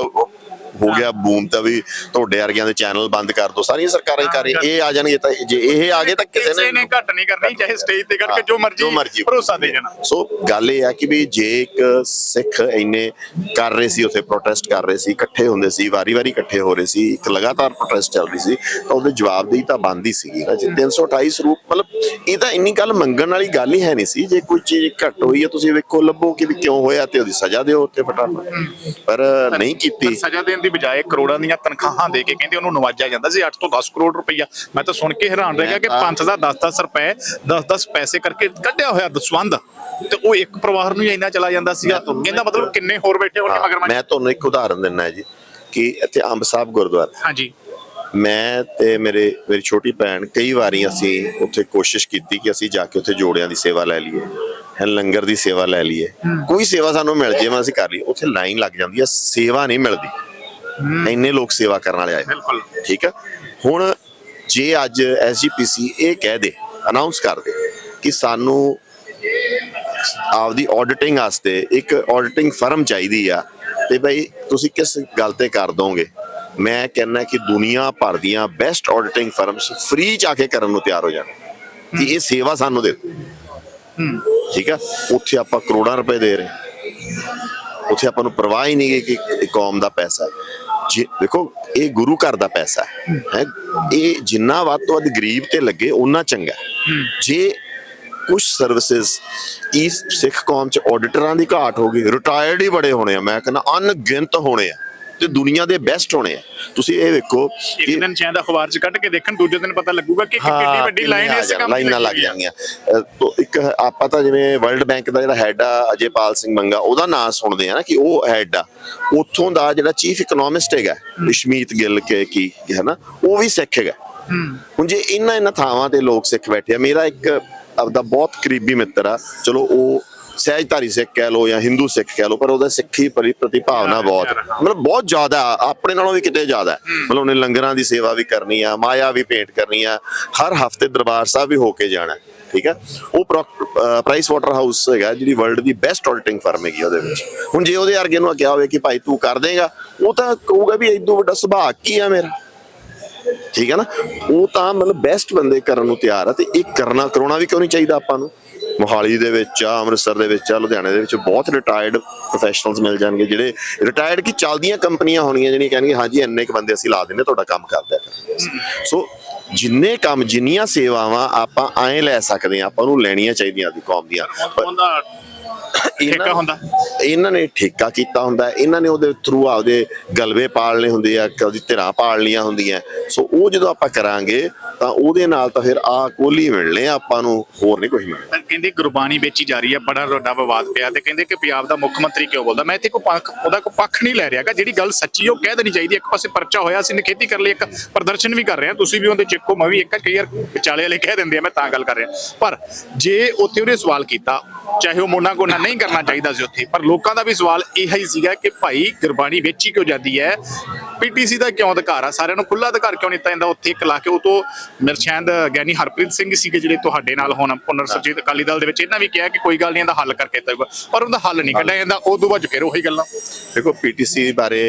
ਹੋ ਗਿਆ ਬੂਮ ਤਾਂ ਵੀ ਤੁਹਾਡੇ ਵਰਗਿਆਂ ਦੇ ਚੈਨਲ ਬੰਦ ਕਰ ਦੋ ਸਾਰੀਆਂ ਸਰਕਾਰਾਂ ਹੀ ਕਰ ਰਹੀਆਂ। ਇਹ ਆ ਜਾਣਗੇ ਤਾਂ ਜੇ ਇਹ ਆ ਗਏ ਤਾਂ ਕਿਸੇ ਨੇ ਨੇ ਘੱਟ ਨਹੀਂ ਕਰਨੀ ਚਾਹੇ ਸਟੇਜ ਤੇ ਕਰਕੇ ਜੋ ਮਰਜ਼ੀ। ਭਰੋਸਾ ਦੇ ਜਾਣਾ। ਸੋ ਗੱਲ ਇਹ ਆ ਕਿ ਵੀ ਜੇ ਇੱਕ ਸਿੱਖ ਇੰਨੇ ਕਰ ਰਹੇ ਸੀ ਉੱਥੇ ਪ੍ਰੋਟੈਸਟ ਕਰ ਰਹੇ ਸੀ ਇਕੱਠੇ ਹੁੰਦੇ ਸੀ ਵਾਰੀ-ਵਾਰੀ ਇਕੱਠੇ ਹੋ ਰਹੇ ਸੀ ਇੱਕ ਲਗਾਤਾਰ ਪ੍ਰੋਟੈਸਟ ਚੱਲ ਰਹੀ ਸੀ ਤਾਂ ਉਹਦੇ ਜਵਾਬਦੇਹੀ ਤਾਂ ਬੰਦੀ ਸੀਗੀ ਨਾ। ਜੇ 328 ਸਰੂਪ ਮਤਲਬ ਇਹ ਤਾਂ ਇੰਨੀ ਗੱਲ ਮੰਗਣ ਵਾਲੀ ਗੱਲ ਹੀ ਹੈ ਨਹੀਂ ਸੀ। ਜੇ ਕੋਈ ਚੀਜ਼ ਘੱਟ ਹੋਈ ਹੈ ਤੁਸੀਂ ਵੇਖੋ ਲੱਭੋ ਕਿ ਵੀ ਕਿਉਂ ਹੋਇਆ ਤੇ ਉਹਦੀ ਸਜ਼ਾ ਦਿਓ ਉੱਤੇ ਫਟਾਫਟ। ਪਰ ਨਹੀਂ ਕੀਤੀ। ਸਜ਼ਾ ਦੇਣ ਦੀ ਬਜਾਏ ਕਰੋੜਾਂ ਦੀਆਂ ਤਨਖਾਹਾਂ ਦੇ ਕੇ ਕਹਿੰਦੇ ਉਹਨੂੰ ਨਵਾਜਿਆ ਜਾਂਦਾ ਸੀ 8 ਤੋਂ 10 ਕਰੋੜ ਰੁਪਈਆ। ਮੈਂ ਤਾਂ ਸੁਣ ਕੇ ਹੈਰਾਨ ਰਹਿ ਗਿਆ ਕਿ ਮੈਂ ਤਾਂ- ਪੰਥ ਦਾ 10-10 ਰੁਪਏ 10-10 ਪੈਸੇ ਕਰਕੇ ਕੱਢਿਆ ਹੋਇਆ ਦਸਵੰਦ ਤੇ ਉਹ ਇੱਕ ਪਰਿਵਾਰ ਨੂੰ ਹੀ ਇੰਨਾ ਚਲਾ ਜਾਂਦਾ ਸੀਗਾ। ਇਹਦਾ ਮਤਲਬ ਕਿੰਨੇ ਹੋਰ ਬੈਠੇ ਹੋਣਗੇ ਮਗਰ ਮੈਂ ਤੁਹਾਨੂੰ ਇੱਕ ਉਦਾਹਰਨ ਹੈ ਜੀ ਕਿ ਇੱਥੇ ਅੰਬ ਸਾਹਿਬ ਗੁਰਦੁਆਰਾ। ਹਾਂਜੀ। ਮੈਂ ਤੇ ਮੇਰੇ ਮੇਰੀ ਛੋਟੀ ਭੈਣ ਕਈ ਵਾਰੀ ਅਸੀਂ ਉੱਥੇ ਕੋਸ਼ਿਸ਼ ਕੀਤੀ ਕਿ ਅਸੀਂ ਜਾ ਕੇ ਉੱਥੇ ਜੋੜਿਆਂ ਦੀ ਸੇਵਾ ਲੈ ਲਈਏ ਹੈ ਲੰਗਰ ਦੀ ਸੇਵਾ ਲੈ ਲਈਏ। ਕੋਈ ਸੇਵਾ ਸਾਨੂੰ ਮਿਲ ਜੇ ਮੈਂ ਅਸੀਂ ਕਰ ਲਈ ਉੱਥੇ ਲਾਈਨ ਲੱਗ ਜਾਂਦੀ ਹੈ ਸੇਵਾ ਨਹੀਂ ਮਿਲਦੀ। ਇੰਨੇ ਲੋਕ ਸੇਵਾ ਕਰਨ ਵਾਲੇ ਆਏ। ਬਿਲਕੁਲ। ਠੀਕ ਹੈ ਹੁਣ ਜੇ ਅੱਜ ਐਸਜੀਪੀਸੀ ਇਹ ਕਹਿ ਦੇ ਅਨਾਉਂਸ ਕਰ ਦੇ ਕਿ ਸਾਨੂੰ ਆਪਦੀ ਆਡਿਟਿੰਗ ਵਾਸਤੇ ਇੱਕ ਆਡਿਟਿੰਗ ਫਰਮ ਚਾਹੀਦੀ ਆ ਤੇ ਭਾਈ ਤੁਸੀਂ ਕਿਸ ਗੱਲ ਤੇ ਕਰ ਦੋਗੇ? ਮੈਂ ਕਹਿੰਦਾ ਕਿ ਦੁਨੀਆ ਭਰ ਦੀਆਂ ਬੈਸਟ ਆਡਿਟਿੰਗ ਫਰਮਸ ਫ੍ਰੀ ਚ ਆ ਕੇ ਕਰਨ ਨੂੰ ਤਿਆਰ ਹੋ ਜਾਣ ਕਿ ਇਹ ਸੇਵਾ ਸਾਨੂੰ ਦੇ ਠੀਕ ਆ? ਉੱਥੇ ਆਪਾਂ ਕਰੋੜਾਂ ਰੁਪਏ ਦੇ ਰਹੇ ਉੱਥੇ ਆਪਾਂ ਨੂੰ ਪਰਵਾਹ ਹੀ ਨਹੀਂ ਕਿ ਕੌਮ ਦਾ ਪੈਸਾ ਹੈ। ਦੇਖੋ ਇਹ ਗੁਰੂ ਘਰ ਦਾ ਪੈਸਾ ਹੈ। ਇਹ ਜਿੰਨਾ ਵੱਧ ਤੋਂ ਵੱਧ ਗਰੀਬ ਤੇ ਲੱਗੇ ਉਹਨਾਂ ਚੰਗਾ। ਜੇ ਕੁਝ ਸਰਵਿਸਿਜ਼ ਇਸ ਸਿੱਖ ਕੌਮ ਚ ਆਡੀਟਰਾਂ ਦੀ ਘਾਟ ਹੋ ਗਈ ਰਿਟਾਇਰਡ ਹੀ ਬੜੇ ਹੋਣੇ ਆ ਮੈਂ ਕਹਿੰਦਾ ਅਣਗਿਣਤ ਹੋਣੇ ਆ ਤੇ ਦੁਨੀਆ ਦੇ ਬੈਸਟ ਹੋਣੇ ਆ। ਤੁਸੀਂ ਇਹ ਵੇਖੋ ਇੱਕ ਦਿਨ ਸ਼ਾਇਦ ਅਖਬਾਰ 'ਚ ਕੱਢ ਕੇ ਦੇਖਣ ਦੂਜੇ ਦਿਨ ਪਤਾ ਲੱਗੂਗਾ ਕਿ ਕਿੰਨੀ ਵੱਡੀ ਲਾਈਨ ਇਸ ਕੰਮ ਦੀ ਲਾਈਨਾਂ ਲੱਗ। ਜਾਣਗੀਆਂ। ਇੱਕ ਆਪਾਂ ਤਾਂ ਜਿਵੇਂ ਵਰਲਡ ਬੈਂਕ ਦਾ ਜਿਹੜਾ ਹੈਡ ਆ ਅਜੇਪਾਲ ਸਿੰਘ ਮੰਗਾ ਉਹਦਾ ਨਾਮ ਸੁਣਦੇ ਆ ਨਾ ਕਿ ਉਹ ਹੈਡ ਆ। ਉੱਥੋਂ ਦਾ ਜਿਹੜਾ ਚੀਫ ਇਕਨੋਮਿਸਟ ਹੈਗਾ ਰਿਸ਼ਮੀਤ ਗਿੱਲ ਕੇ ਕੀ ਹੈ ਨਾ ਉਹ ਵੀ ਸਿੱਖ ਹੈਗਾ। ਹੁਣ ਜੇ ਇਹਨਾਂ ਇਹਨਾਂ ਥਾਵਾਂ ਤੇ ਲੋਕ ਸਿੱਖ ਬੈਠੇ ਆ ਮੇਰਾ ਇੱਕ ਆਪਦਾ ਬਹੁਤ ਕਰੀਬੀ ਮਿੱਤਰ ਆ ਚਲੋ ਉਹ ਸਹਿਜਧਾਰੀ ਸਿੱਖ ਕਹਿ ਲੋ ਜਾਂ ਹਿੰਦੂ ਸਿੱਖ ਕਹਿ ਲੋ ਪਰ ਉਹਦਾ ਸਿੱਖੀ ਪਰੀ ਪ੍ਰਤੀ ਭਾਵਨਾ ਬਹੁਤ ਮਤਲਬ ਬਹੁਤ ਜ਼ਿਆਦਾ ਆਪਣੇ ਨਾਲੋਂ ਵੀ ਕਿਤੇ ਜ਼ਿਆਦਾ। ਮਤਲਬ ਉਹਨੇ ਲੰਗਰਾਂ ਦੀ ਸੇਵਾ ਵੀ ਕਰਨੀ ਆ ਮਾਇਆ ਵੀ ਭੇਂਟ ਕਰਨੀ ਆ ਹਰ ਹਫ਼ਤੇ ਦਰਬਾਰ ਸਾਹਿਬ ਵੀ ਹੋ ਕੇ ਜਾਣਾ ਠੀਕ ਹੈ? ਉਹ ਪ੍ਰਾਈਸ ਵਾਟਰ ਹਾਊਸ ਹੈਗਾ ਜਿਹੜੀ ਵਰਲਡ ਦੀ ਬੈਸਟ ਆਡਿਟਿੰਗ ਫਰਮ ਹੈਗੀ ਉਹਦੇ ਵਿੱਚ। ਹੁਣ ਜੇ ਉਹਦੇ ਅਰਗੇ ਨੂੰ ਕਿਹਾ ਹੋਵੇ ਕਿ ਭਾਈ ਤੂੰ ਕਰ ਦੇਗਾ ਉਹ ਤਾਂ ਕਹੂਗਾ ਵੀ ਇਦੋਂ ਵੱਡਾ ਸੁਭਾਅ ਕੀ ਆ ਮੇਰਾ? ਠੀਕ ਹੈ ਨਾ? ਉਹ ਤਾਂ ਮਤਲਬ ਬੈਸਟ ਬੰਦੇ ਕਰਨ ਨੂੰ ਤਿਆਰ ਆ ਤੇ ਇਹ ਕਰਨਾ ਕਰਾਉਣਾ ਵੀ ਕਿਉਂ ਨਹੀਂ ਚਾਹੀਦਾ ਆਪਾਂ ਨੂੰ? ਮੋਹਾਲੀ ਦੇ ਵਿੱਚ ਆ, ਅੰਮ੍ਰਿਤਸਰ ਦੇ ਵਿੱਚ ਆ, ਲੁਧਿਆਣੇ ਦੇ ਵਿੱਚ ਬਹੁਤ ਰਿਟਾਇਰਡ ਪ੍ਰੋਫੈਸ਼ਨਲਸ ਮਿਲ ਜਾਣਗੇ ਜਿਹੜੇ ਰਿਟਾਇਰਡ ਕੀ ਚੱਲਦੀਆਂ ਕੰਪਨੀਆਂ ਹੋਣਗੀਆਂ ਜਿਹੜੀਆਂ ਕਹਿਣਗੇ, ਹਾਂਜੀ, ਇੰਨੇ ਕੁ ਬੰਦੇ ਅਸੀਂ ਲਾ ਦਿੰਦੇ ਤੁਹਾਡਾ ਕੰਮ ਕਰਦਾ ਸੋ ਜਿੰਨੇ ਕੰਮ, ਜਿੰਨੀਆਂ ਸੇਵਾਵਾਂ ਆਪਾਂ ਐਂ ਲੈ ਸਕਦੇ ਆ ਆਪਾਂ ਨੂੰ ਲੈਣੀਆਂ ਚਾਹੀਦੀਆਂ ਦੀ ਕੌਮ ਦੀਆਂ। ਠੇਕਾ ਹੁੰਦਾ? ਇਹਨਾਂ ਨੇ ਠੇਕਾ ਕੀਤਾ ਹੁੰਦਾ ਇਹਨਾਂ ਨੇ ਉਹਦੇ ਥਰੂ ਆਪਦੇ ਗਲਵੇ ਪਾਲਨੇ ਹੁੰਦੇ ਆ ਕਦੀ ਧਿਰਾਂ ਪਾਲਣੀਆਂ ਹੁੰਦੀਆਂ। ਸੋ ਉਹ ਜਦੋਂ ਆਪਾਂ ਕਰਾਂਗੇ ਤਾਂ ਉਹਦੇ ਨਾਲ ਤਾਂ ਫਿਰ ਆ ਕੋਲੀ ਮਿਲਣੇ ਆ ਆਪਾਂ ਨੂੰ ਹੋਰ ਨਹੀਂ ਕੁਝ ਮਿਲਣਾ। ਕਹਿੰਦੇ ਗੁਰਬਾਣੀ ਵੇਚੀ ਜਾ ਰਹੀ ਹੈ ਬੜਾ ਵੱਡਾ ਵਿਵਾਦ ਪਿਆ ਤੇ ਕਹਿੰਦੇ ਕਿ ਪੰਜਾਬ ਦਾ ਮੁੱਖ ਮੰਤਰੀ ਕਿਉਂ ਬੋਲਦਾ? ਮੈਂ ਇੱਥੇ ਕੋਈ ਪੱਖ ਉਹਦਾ ਕੋਈ ਪੱਖ ਨਹੀਂ ਲੈ ਰਿਹਾਗਾ ਜਿਹੜੀ ਗੱਲ ਸੱਚੀ ਉਹ ਕਹਿ ਦੇਣੀ ਚਾਹੀਦੀ ਹੈ। ਇੱਕ ਪਾਸੇ ਪਰਚਾ ਹੋਇਆ ਸੀ ਖੇਤੀ ਕਰ ਲਈ ਇੱਕ ਪ੍ਰਦਰਸ਼ਨ ਵੀ ਕਰ ਰਹੇ ਹਾਂ ਤੁਸੀਂ ਵੀ ਉਹਦੇ ਚਿੱਕੋ ਮੈਂ ਵੀ ਇੱਕ ਕਈ ਵਾਰ ਵਿਚਾਲੇ ਵਾਲੇ ਕਹਿ ਦਿੰਦੇ ਆ ਮੈਂ ਤਾਂ ਗੱਲ ਕਰ ਰਿਹਾ। ਪਰ ਜੇ ਉੱਥੇ ਉਹਨੇ ਸਵਾਲ ਕੀਤਾ ਚਾਹੇ ਉਹ ਮੋਨਾ ਕੋਨਾ ਨਹੀਂ ਕਰਨਾ ਚਾਹੀਦਾ ਸੀ ਉੱਥੇ। ਪਰ ਲੋਕਾਂ ਦਾ ਵੀ ਸਵਾਲ ਇਹ ਹੀ ਸੀਗਾ ਕਿ ਭਾਈ ਗੁਰਬਾਣੀ ਵੇਚੀ ਕਿਉਂ ਜਾਂਦੀ ਹੈ? ਪੀਟੀਸੀ ਦਾ ਕਿਉਂ ਅਧਿਕਾਰ ਆ? ਸਾਰਿਆਂ ਨੂੰ ਖੁੱਲਾ ਅਧਿਕਾਰ ਕਿਉਂ ਨਹੀਂ ਦਿੱਤਾ ਜਾਂਦਾ ਉੱਥੇ ਇੱਕ ਲਾ ਕੇ? ਉਹ ਤੋਂ ਮਿਰਸ਼ੈਂਦ ਗਿਆਨੀ ਹਰਪ੍ਰੀਤ ਸਿੰਘ ਸੀਗੇ ਜਿਹੜੇ ਤੁਹਾਡੇ ਨਾਲ ਹੁਣ ਪੁਨਰ ਸੁਰਜੀਤ ਅਕਾਲੀ ਦਲ ਦੇ ਵਿੱਚ। ਇਹਨਾਂ ਵੀ ਕਿਹਾ ਕਿ ਕੋਈ ਗੱਲ ਨਹੀਂ ਇਹਦਾ ਹੱਲ ਕਰਕੇ ਦਿੱਤਾ ਪਰ ਉਹਦਾ ਹੱਲ ਨਹੀਂ ਕੱਢਿਆ ਜਾਂਦਾ। ਉਦੋਂ ਬਾਅਦ ਫਿਰ ਉਹੀ ਗੱਲਾਂ। ਦੇਖੋ ਪੀਟੀਸੀ ਬਾਰੇ